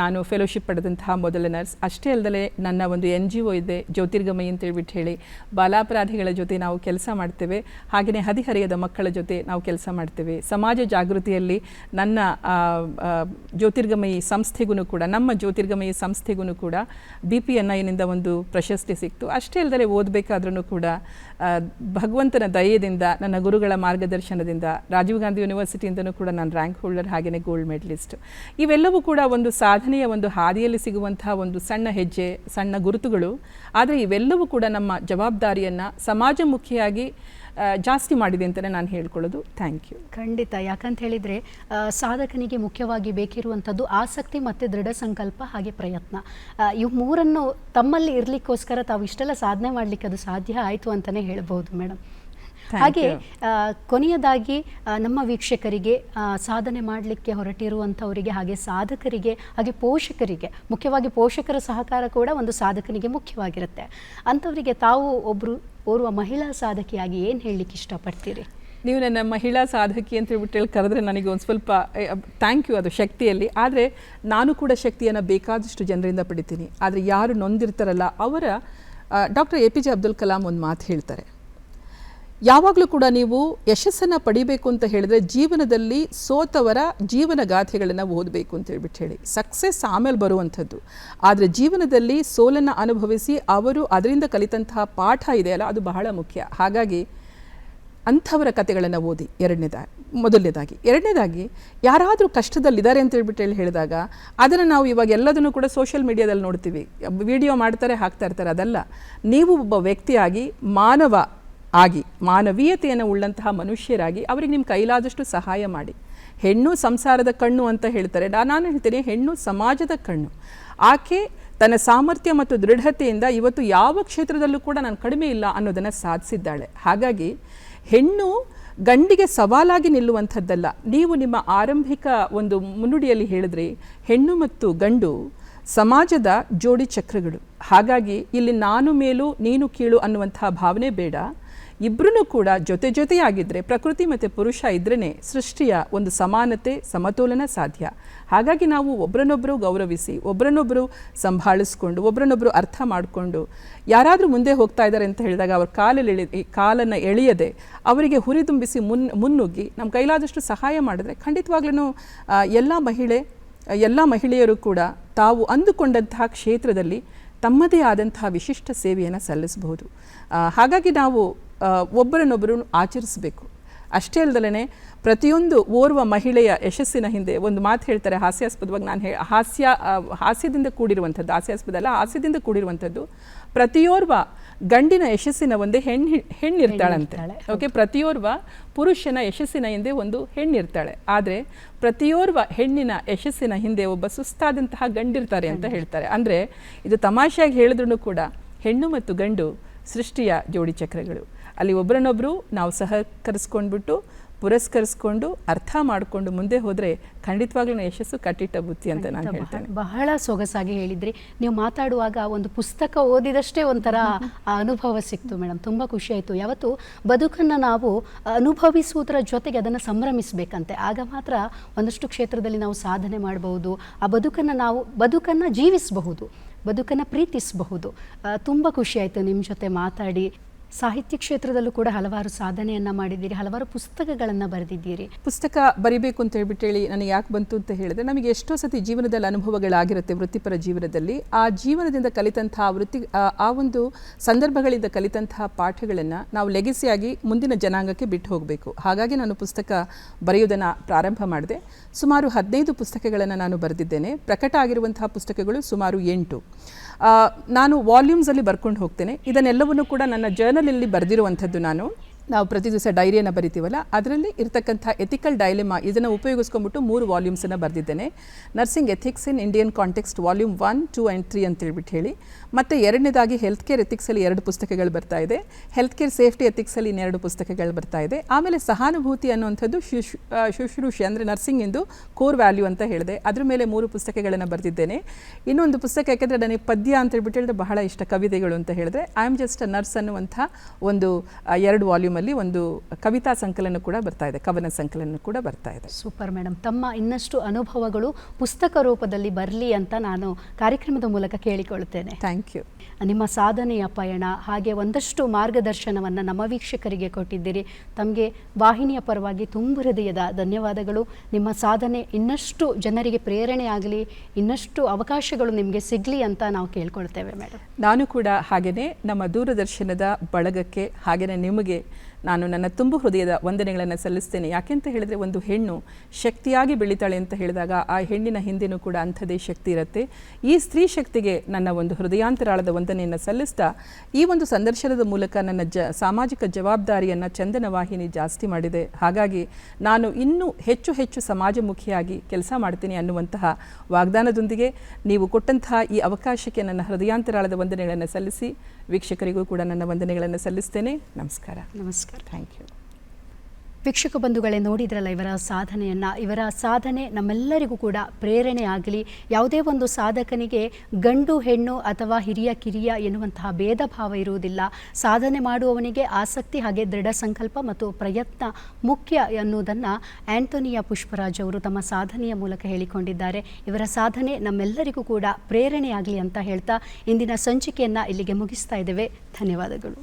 ನಾನು ಫೆಲೋಶಿಪ್ ಪಡೆದಂತಹ ಮೊದಲ ನರ್ಸ್ ಅಷ್ಟೇ ಅಲ್ಲದೆ ನನ್ನ ಒಂದು ಎನ್ ಜಿ ಒ ಇದೆ ಜ್ಯೋತಿರ್ಗಮಯಿ ಅಂತ ಹೇಳ್ಬಿಟ್ಟು ಹೇಳಿ. ಬಾಲಾಪರಾಧಿಗಳ ಜೊತೆ ನಾವು ಕೆಲಸ ಮಾಡ್ತೇವೆ. ಹಾಗೆಯೇ ಹದಿಹರೆಯದ ಮಕ್ಕಳ ಜೊತೆ ನಾವು ಕೆಲಸ ಮಾಡ್ತೇವೆ. ಸಮಾಜ ಜಾಗೃತಿಯಲ್ಲಿ ನನ್ನ ಜ್ಯೋತಿರ್ಗಮಯಿ ಸಂಸ್ಥೆಗೂ ಕೂಡ, ನಮ್ಮ ಜ್ಯೋತಿರ್ಗಮಯಿ ಸಂಸ್ಥೆಗೂ ಕೂಡ ಬಿ ಪಿ ಎನ್ ಐನಿಂದ ಒಂದು ಪ್ರಶಸ್ತಿ ಸಿಕ್ತು. ಅಷ್ಟೇ ಅಲ್ಲದೆ ಓದಬೇಕಾದ್ರೂ ಕೂಡ ಭಗವಂತನ ದಯೆಯಿಂದ, ನನ್ನ ಗುರುಗಳ ಮಾರ್ಗದರ್ಶನದಿಂದ, ರಾಜೀವ್ ಗಾಂಧಿ ಯೂನಿವರ್ಸಿಟಿಯಿಂದನೂ ಕೂಡ ನಾನು ರ್ಯಾಂಕ್ ಹೋಲ್ಡರ್ ಹಾಗೆಯೇ ಗೋಲ್ಡ್ ಮೆಡಲಿಸ್ಟ್ ಇವೆಲ್ಲವೂ ಕೂಡ ಒಂದು ಸಾಧನೆಯ ಒಂದು ಹಾದಿಯಲ್ಲಿ ಸಿಗುವಂತಹ ಒಂದು ಸಣ್ಣ ಹೆಜ್ಜೆ, ಸಣ್ಣ ಗುರುತುಗಳು. ಆದರೆ ಇವೆಲ್ಲವೂ ಕೂಡ ನಮ್ಮ ಜವಾಬ್ದಾರಿಯನ್ನು ಸಮಾಜಮುಖಿಯಾಗಿ ಜಾಸ್ತಿ ಮಾಡಿದೆ ಅಂತಲೇ ನಾನು ಹೇಳ್ಕೊಳ್ಳೋದು. Thank you. ಖಂಡಿತ. ಯಾಕಂತ ಹೇಳಿದರೆ ಸಾಧಕನಿಗೆ ಮುಖ್ಯವಾಗಿ ಬೇಕಿರುವಂಥದ್ದು ಆಸಕ್ತಿ ಮತ್ತು ದೃಢ ಸಂಕಲ್ಪ ಹಾಗೆ ಪ್ರಯತ್ನ. ಇವು ಮೂರನ್ನು ತಮ್ಮಲ್ಲಿ ಇರಲಿಕ್ಕೋಸ್ಕರ ತಾವು ಇಷ್ಟೆಲ್ಲ ಸಾಧನೆ ಮಾಡಲಿಕ್ಕೆ ಅದು ಸಾಧ್ಯ ಆಯಿತು ಅಂತಲೇ ಹೇಳ್ಬೋದು ಮೇಡಮ್ ಹಾಗೆ. ಕೊನೆಯದಾಗಿ ನಮ್ಮ ವೀಕ್ಷಕರಿಗೆ ಸಾಧನೆ ಮಾಡಲಿಕ್ಕೆ ಹೊರಟಿರುವಂಥವರಿಗೆ ಹಾಗೆ ಸಾಧಕರಿಗೆ ಹಾಗೆ ಪೋಷಕರಿಗೆ ಮುಖ್ಯವಾಗಿ ಪೋಷಕರ ಸಹಕಾರ ಕೂಡ ಒಂದು ಸಾಧಕನಿಗೆ ಮುಖ್ಯವಾಗಿರುತ್ತೆ. ಅಂಥವರಿಗೆ ತಾವು ಒಬ್ಬರು ಓರ್ವ ಮಹಿಳಾ ಸಾಧಕಿಯಾಗಿ ಏನು ಹೇಳಲಿಕ್ಕೆ ಇಷ್ಟಪಡ್ತೀರಿ? ನೀವು ನನ್ನ ಮಹಿಳಾ ಸಾಧಕಿ ಅಂತ ಹೇಳ್ಬಿಟ್ಟು ಹೇಳಿ ಕರೆದ್ರೆ ನನಗೆ ಒಂದು ಸ್ವಲ್ಪ ಥ್ಯಾಂಕ್ ಯು ಅದು ಶಕ್ತಿಯಲ್ಲಿ. ಆದರೆ ನಾನು ಕೂಡ ಶಕ್ತಿಯನ್ನು ಬೇಕಾದಷ್ಟು ಜನರಿಂದ ಪಡಿತೀನಿ. ಆದರೆ ಯಾರು ನೊಂದಿರ್ತಾರಲ್ಲ ಅವರ doctor A P J Abdul Kalam ಒಂದು ಮಾತು ಹೇಳ್ತಾರೆ. ಯಾವಾಗಲೂ ಕೂಡ ನೀವು ಯಶಸ್ಸನ್ನು ಪಡಿಬೇಕು ಅಂತ ಹೇಳಿದ್ರೆ ಜೀವನದಲ್ಲಿ ಸೋತವರ ಜೀವನ ಗಾಥೆಗಳನ್ನು ಓದಬೇಕು ಅಂತ ಹೇಳ್ಬಿಟ್ಟು ಹೇಳಿ. ಸಕ್ಸಸ್ ಆಮೇಲೆ ಬರುವಂಥದ್ದು. ಆದರೆ ಜೀವನದಲ್ಲಿ ಸೋಲನ್ನು ಅನುಭವಿಸಿ ಅವರು ಅದರಿಂದ ಕಲಿತಂತಹ ಪಾಠ ಇದೆಯಲ್ಲ ಅದು ಬಹಳ ಮುಖ್ಯ. ಹಾಗಾಗಿ ಅಂಥವರ ಕಥೆಗಳನ್ನು ಓದಿ. ಎರಡನೇದಾಗಿ ಮೊದಲನೇದಾಗಿ. ಎರಡನೇದಾಗಿ, ಯಾರಾದರೂ ಕಷ್ಟದಲ್ಲಿದ್ದಾರೆ ಅಂತ ಹೇಳ್ಬಿಟ್ಟು ಹೇಳಿ ಹೇಳಿದಾಗ, ಅದನ್ನು ನಾವು ಇವಾಗ ಎಲ್ಲದನ್ನು ಕೂಡ ಸೋಷಿಯಲ್ ಮೀಡಿಯಾದಲ್ಲಿ ನೋಡ್ತೀವಿ. ವಿಡಿಯೋ ಮಾಡ್ತಾರೆ, ಹಾಕ್ತಾ ಇರ್ತಾರೆ, ಅದಲ್ಲ. ನೀವು ಒಬ್ಬ ವ್ಯಕ್ತಿಯಾಗಿ ಮಾನವ ಆಗಿ, ಮಾನವೀಯತೆಯನ್ನು ಉಳ್ಳಂತಹ ಮನುಷ್ಯರಾಗಿ ಅವರಿಗೆ ನಿಮ್ಮ ಕೈಲಾದಷ್ಟು ಸಹಾಯ ಮಾಡಿ. ಹೆಣ್ಣು ಸಂಸಾರದ ಕಣ್ಣು ಅಂತ ಹೇಳ್ತಾರೆ. ನಾನು ಹೇಳ್ತೇನೆ, ಹೆಣ್ಣು ಸಮಾಜದ ಕಣ್ಣು. ಆಕೆ ತನ್ನ ಸಾಮರ್ಥ್ಯ ಮತ್ತು ದೃಢತೆಯಿಂದ ಇವತ್ತು ಯಾವ ಕ್ಷೇತ್ರದಲ್ಲೂ ಕೂಡ ನಾನು ಕಡಿಮೆ ಇಲ್ಲ ಅನ್ನೋದನ್ನು ಸಾಧಿಸಿದ್ದಾಳೆ. ಹಾಗಾಗಿ, ಹೆಣ್ಣು ಗಂಡಿಗೆ ಸವಾಲಾಗಿ ನಿಲ್ಲುವಂಥದ್ದಲ್ಲ. ನೀವು ನಿಮ್ಮ ಆರಂಭಿಕ ಒಂದು ಮುನ್ನುಡಿಯಲ್ಲಿ ಹೇಳಿದ್ರಿ, ಹೆಣ್ಣು ಮತ್ತು ಗಂಡು ಸಮಾಜದ ಜೋಡಿ ಚಕ್ರಗಳು. ಹಾಗಾಗಿ, ಇಲ್ಲಿ ನಾನು ಮೇಲು, ನೀನು ಕೀಳು ಅನ್ನುವಂತಹ ಭಾವನೆ ಬೇಡ. ಇಬ್ಬರೂ ಕೂಡ ಜೊತೆ ಜೊತೆಯಾಗಿದ್ದರೆ ಪ್ರಕೃತಿ ಮತ್ತು ಪುರುಷ ಇದ್ರೇ ಸೃಷ್ಟಿಯ ಒಂದು ಸಮಾನತೆ, ಸಮತೋಲನ ಸಾಧ್ಯ. ಹಾಗಾಗಿ ನಾವು ಒಬ್ಬರನ್ನೊಬ್ಬರು ಗೌರವಿಸಿ ಒಬ್ಬರನ್ನೊಬ್ಬರು ಸಂಭಾಳಿಸ್ಕೊಂಡು ಒಬ್ಬರನ್ನೊಬ್ಬರು ಅರ್ಥ ಮಾಡಿಕೊಂಡು, ಯಾರಾದರೂ ಮುಂದೆ ಹೋಗ್ತಾ ಇದ್ದಾರೆ ಅಂತ ಹೇಳಿದಾಗ ಅವ್ರ ಕಾಲಲ್ಲಿ ಎಳಿ ಕಾಲನ್ನು ಎಳೆಯದೆ ಅವರಿಗೆ ಹುರಿದುಂಬಿಸಿ ಮುನ್, ಮುನ್ನುಗ್ಗಿ ನಮ್ಮ ಕೈಲಾದಷ್ಟು ಸಹಾಯ ಮಾಡಿದ್ರೆ ಖಂಡಿತವಾಗ್ಲೂ ಎಲ್ಲ ಮಹಿಳೆ, ಎಲ್ಲ ಮಹಿಳೆಯರು ಕೂಡ ತಾವು ಅಂದುಕೊಂಡಂತಹ ಕ್ಷೇತ್ರದಲ್ಲಿ ತಮ್ಮದೇ ಆದಂತಹ ವಿಶಿಷ್ಟ ಸೇವೆಯನ್ನು ಸಲ್ಲಿಸಬಹುದು. ಹಾಗಾಗಿ ನಾವು ಒಬ್ಬರನ್ನೊಬ್ಬರು ಆಚರಿಸಬೇಕು. ಅಷ್ಟೇ ಅಲ್ದಲೇ ಪ್ರತಿಯೊಂದು ಓರ್ವ ಮಹಿಳೆಯ ಯಶಸ್ಸಿನ ಹಿಂದೆ ಒಂದು ಮಾತು ಹೇಳ್ತಾರೆ ಹಾಸ್ಯಾಸ್ಪದವಾಗಿ ನಾನು ಹೇ ಹಾಸ್ಯ ಹಾಸ್ಯದಿಂದ ಕೂಡಿರುವಂಥದ್ದು ಹಾಸ್ಯಾಸ್ಪದ ಅಲ್ಲ ಹಾಸ್ಯದಿಂದ ಕೂಡಿರುವಂಥದ್ದು. ಪ್ರತಿಯೋರ್ವ ಗಂಡಿನ ಯಶಸ್ಸಿನ ಒಂದೇ ಹೆಣ್ಣು ಹೆಣ್ಣಿರ್ತಾಳಂತೆ. ಹೆಣ್ಣಿರ್ತಾಳೆ. ಓಕೆ ಪ್ರತಿಯೋರ್ವ ಪುರುಷನ ಯಶಸ್ಸಿನ ಹಿಂದೆ ಒಂದು ಹೆಣ್ಣಿರ್ತಾಳೆ. ಆದರೆ ಪ್ರತಿಯೋರ್ವ ಹೆಣ್ಣಿನ ಯಶಸ್ಸಿನ ಹಿಂದೆ ಒಬ್ಬ ಸುಸ್ತಾದಂತಹ ಗಂಡಿರ್ತಾರೆ ಅಂತ ಹೇಳ್ತಾರೆ. ಅಂದರೆ ಇದು ತಮಾಷೆಯಾಗಿ ಹೇಳಿದ್ರು ಕೂಡ ಹೆಣ್ಣು ಮತ್ತು ಗಂಡು ಸೃಷ್ಟಿಯ ಜೋಡಿ ಚಕ್ರಗಳು. ಅಲ್ಲಿ ಒಬ್ಬರನ್ನೊಬ್ಬರು ನಾವು ಸಹಕರಿಸ್ಕೊಂಡ್ಬಿಟ್ಟು ಪುರಸ್ಕರಿಸ್ಕೊಂಡು ಅರ್ಥ ಮಾಡಿಕೊಂಡು ಮುಂದೆ ಹೋದರೆ ಖಂಡಿತವಾಗ್ಲೂ ಯಶಸ್ಸು ಕಟ್ಟಿಟ್ಟ ಬುತ್ತಿ ಅಂತ ನಾನು ಹೇಳ್ತೇನೆ. ಬಹಳ- ಸೊಗಸಾಗಿ ಹೇಳಿದ್ರಿ. ನೀವು ಮಾತಾಡುವಾಗ ಒಂದು ಪುಸ್ತಕ ಓದಿದಷ್ಟೇ ಒಂಥರ ಆ ಅನುಭವ ಸಿಕ್ತು ಮೇಡಮ್ ತುಂಬ ಖುಷಿ ಆಯಿತು. ಯಾವತ್ತು ಬದುಕನ್ನು ನಾವು ಅನುಭವಿಸುವುದರ ಜೊತೆಗೆ ಅದನ್ನು ಸಂಭ್ರಮಿಸಬೇಕಂತೆ. ಆಗ ಮಾತ್ರ ಒಂದಷ್ಟು ಕ್ಷೇತ್ರದಲ್ಲಿ ನಾವು ಸಾಧನೆ ಮಾಡಬಹುದು. ಆ ಬದುಕನ್ನು ನಾವು ಬದುಕನ್ನು ಜೀವಿಸಬಹುದು. ಬದುಕನ್ನು ಪ್ರೀತಿಸಬಹುದು. ತುಂಬ ಖುಷಿ ಆಯಿತು ನಿಮ್ಮ ಜೊತೆ ಮಾತಾಡಿ. ಸಾಹಿತ್ಯ ಕ್ಷೇತ್ರದಲ್ಲೂ ಕೂಡ ಹಲವಾರು ಸಾಧನೆಯನ್ನು ಮಾಡಿದ್ದೀರಿ, ಹಲವಾರು ಪುಸ್ತಕಗಳನ್ನು ಬರೆದಿದ್ದೀರಿ. ಪುಸ್ತಕ ಬರಿಬೇಕು ಅಂತ ಹೇಳ್ಬಿಟ್ಟು ಹೇಳಿ ನನಗೆ ಯಾಕೆ ಬಂತು ಅಂತ ಹೇಳಿದ್ರೆ, ನಮಗೆ ಎಷ್ಟೋ ಸತಿ ಜೀವನದಲ್ಲಿ ಅನುಭವಗಳಾಗಿರುತ್ತೆ ವೃತ್ತಿಪರ ಜೀವನದಲ್ಲಿ. ಆ ಜೀವನದಿಂದ ಕಲಿತಂತಹ ವೃತ್ತಿ, ಆ- ಒಂದು ಸಂದರ್ಭಗಳಿಂದ ಕಲಿತಂತಹ ಪಾಠಗಳನ್ನು ನಾವು ಲೆಗೆಸಿಯಾಗಿ ಮುಂದಿನ ಜನಾಂಗಕ್ಕೆ ಬಿಟ್ಟು ಹೋಗಬೇಕು. ಹಾಗಾಗಿ ನಾನು ಪುಸ್ತಕ ಬರೆಯೋದನ್ನು ಪ್ರಾರಂಭ ಮಾಡಿದೆ. ಸುಮಾರು ಹದಿನೈದು ಪುಸ್ತಕಗಳನ್ನು ನಾನು ಬರೆದಿದ್ದೇನೆ. ಪ್ರಕಟ ಆಗಿರುವಂತಹ ಪುಸ್ತಕಗಳು ಸುಮಾರು ಎಂಟು. ನಾನು ವಾಲ್ಯೂಮ್ಸಲ್ಲಿ ಬರ್ಕೊಂಡು ಹೋಗ್ತೇನೆ. ಇದನ್ನೆಲ್ಲವನ್ನು ಕೂಡ ನನ್ನ ಜರ್ನಲಲ್ಲಿ ಬರೆದಿರುವಂಥದ್ದು ನಾನು. ನಾವು ಪ್ರತಿ ದಿವಸ ಡೈರಿಯನ್ನು ಬರಿತೀವಲ್ಲ, ಅದರಲ್ಲಿ ಇರತಕ್ಕಂಥ ಎಥಿಕಲ್ ಡೈಲೆಮಾ ಇದನ್ನು ಉಪಯೋಗಿಸ್ಕೊಂಡ್ಬಿಟ್ಟು ಮೂರು ವಾಲ್ಯೂಮ್ಸನ್ನು ಬರೆದಿದ್ದೇನೆ. Nursing ethics in Indian context volume one two and three ಅಂತೇಳ್ಬಿಟ್ಟು ಹೇಳಿ. ಮತ್ತು ಎರಡನೇದಾಗಿ ಹೆಲ್ತ್ ಕೇರ್ ಎಥಿಕ್ಸಲ್ಲಿ ಎರಡು ಪುಸ್ತಕಗಳು ಬರ್ತಾ ಇದೆ. ಹೆಲ್ತ್ ಕೇರ್ ಸೇಫ್ಟಿ ಎಥಿಕ್ಸಲ್ಲಿ ಇನ್ನೆರಡು ಪುಸ್ತಕಗಳು ಬರ್ತಾ ಇದೆ. ಆಮೇಲೆ ಸಹಾನುಭೂತಿ ಅನ್ನುವಂಥದ್ದು ಶುಶ್ ಶುಶ್ರೂಷೆ ಅಂದರೆ ನರ್ಸಿಂಗ್ ಎಂದು ಕೋರ್ ವ್ಯಾಲ್ಯೂ ಅಂತ ಹೇಳಿದೆ. ಅದ್ರ ಮೇಲೆ ಮೂರು ಪುಸ್ತಕಗಳನ್ನು ಬರೆದಿದ್ದೇನೆ. ಇನ್ನೊಂದು ಪುಸ್ತಕ ಯಾಕೆಂದರೆ ನನಗೆ ಪದ್ಯ ಅಂತ ಹೇಳ್ಬಿಟ್ಟು ಹೇಳಿದ್ರೆ ಬಹಳ ಇಷ್ಟ ಕವಿತೆಗಳು ಅಂತ ಹೇಳಿದ್ರೆ. I am just a nurse ಅನ್ನುವಂಥ ಒಂದು ಎರಡು ವಾಲ್ಯೂಮಲ್ಲಿ ಒಂದು ಕವಿತಾ ಸಂಕಲನ ಕೂಡ ಬರ್ತಾ ಇದೆ ಕವನ ಸಂಕಲನ ಕೂಡ ಬರ್ತಾ ಇದೆ. ಸೂಪರ್ ಮೇಡಮ್ ತಮ್ಮ ಇನ್ನಷ್ಟು ಅನುಭವಗಳು ಪುಸ್ತಕ ರೂಪದಲ್ಲಿ ಬರಲಿ ಅಂತ ನಾನು ಕಾರ್ಯಕ್ರಮದ ಮೂಲಕ ಕೇಳಿಕೊಳ್ಳುತ್ತೇನೆ. ಥ್ಯಾಂಕ್ ಯು ನಿಮ್ಮ ಸಾಧನೆಯ ಪಯಣ ಹಾಗೆ ಒಂದಷ್ಟು ಮಾರ್ಗದರ್ಶನವನ್ನು ನಮ್ಮ ವೀಕ್ಷಕರಿಗೆ ಕೊಟ್ಟಿದ್ದೀರಿ. ತಮಗೆ ವಾಹಿನಿಯ ಪರವಾಗಿ ತುಂಬ ಹೃದಯದ ಧನ್ಯವಾದಗಳು. ನಿಮ್ಮ ಸಾಧನೆ ಇನ್ನಷ್ಟು ಜನರಿಗೆ ಪ್ರೇರಣೆ ಆಗಲಿ ಇನ್ನಷ್ಟು ಅವಕಾಶಗಳು ನಿಮಗೆ ಸಿಗಲಿ ಅಂತ ನಾವು ಕೇಳ್ಕೊಳ್ತೇವೆ ಮೇಡಮ್ ನಾನು ಕೂಡ ಹಾಗೆಯೇ ನಮ್ಮ ದೂರದರ್ಶನದ ಬಳಗಕ್ಕೆ ಹಾಗೆಯೇ ನಿಮಗೆ ನಾನು ನನ್ನ ತುಂಬು ಹೃದಯದ ವಂದನೆಗಳನ್ನು ಸಲ್ಲಿಸ್ತೇನೆ. ಯಾಕೆಂತ ಹೇಳಿದರೆ ಒಂದು ಹೆಣ್ಣು ಶಕ್ತಿಯಾಗಿ ಬೆಳೀತಾಳೆ ಅಂತ ಹೇಳಿದಾಗ ಆ ಹೆಣ್ಣಿನ ಹಿಂದೆನೂ ಕೂಡ ಅಂಥದೇ ಶಕ್ತಿ ಇರುತ್ತೆ. ಈ ಸ್ತ್ರೀ ಶಕ್ತಿಗೆ ನನ್ನ ಒಂದು ಹೃದಯಾಂತರಾಳದ ವಂದನೆಯನ್ನು ಸಲ್ಲಿಸ್ತಾ, ಈ ಒಂದು ಸಂದರ್ಶನದ ಮೂಲಕ ನನ್ನ ಜ ಸಾಮಾಜಿಕ ಜವಾಬ್ದಾರಿಯನ್ನು ಚಂದನ ವಾಹಿನಿ ಜಾಸ್ತಿ ಮಾಡಿದೆ. ಹಾಗಾಗಿ ನಾನು ಇನ್ನೂ ಹೆಚ್ಚು ಹೆಚ್ಚು ಸಮಾಜಮುಖಿಯಾಗಿ ಕೆಲಸ ಮಾಡ್ತೀನಿ ಅನ್ನುವಂತಹ ವಾಗ್ದಾನದೊಂದಿಗೆ ನೀವು ಕೊಟ್ಟಂತಹ ಈ ಅವಕಾಶಕ್ಕೆ ನನ್ನ ಹೃದಯಾಂತರಾಳದ ವಂದನೆಗಳನ್ನು ಸಲ್ಲಿಸಿ, ವೀಕ್ಷಕರಿಗೂ ಕೂಡ ನನ್ನ ವಂದನೆಗಳನ್ನು ಸಲ್ಲಿಸ್ತೇನೆ. ನಮಸ್ಕಾರ. ನಮಸ್ಕಾರ. ಥ್ಯಾಂಕ್ ಯು ವೀಕ್ಷಕ ಬಂಧುಗಳೇ ನೋಡಿದ್ರಲ್ಲ ಇವರ ಸಾಧನೆಯನ್ನು? ಇವರ ಸಾಧನೆ ನಮ್ಮೆಲ್ಲರಿಗೂ ಕೂಡ ಪ್ರೇರಣೆ ಆಗಲಿ. ಯಾವುದೇ ಒಂದು ಸಾಧಕನಿಗೆ ಗಂಡು ಹೆಣ್ಣು ಅಥವಾ ಹಿರಿಯ ಕಿರಿಯ ಎನ್ನುವಂತಹ ಭೇದ ಭಾವ ಇರುವುದಿಲ್ಲ. ಸಾಧನೆ ಮಾಡುವವನಿಗೆ ಆಸಕ್ತಿ ಹಾಗೆ ದೃಢ ಸಂಕಲ್ಪ ಮತ್ತು ಪ್ರಯತ್ನ ಮುಖ್ಯ ಎನ್ನುವುದನ್ನು ಆಂಟೋನಿಯಾ ಪುಷ್ಪರಾಜ್ ಅವರು ತಮ್ಮ ಸಾಧನೆಯ ಮೂಲಕ ಹೇಳಿಕೊಂಡಿದ್ದಾರೆ. ಇವರ ಸಾಧನೆ ನಮ್ಮೆಲ್ಲರಿಗೂ ಕೂಡ ಪ್ರೇರಣೆಯಾಗಲಿ ಅಂತ ಹೇಳ್ತಾ ಇಂದಿನ ಸಂಚಿಕೆಯನ್ನು ಇಲ್ಲಿಗೆ ಮುಗಿಸ್ತಾ ಇದ್ದೇವೆ. ಧನ್ಯವಾದಗಳು.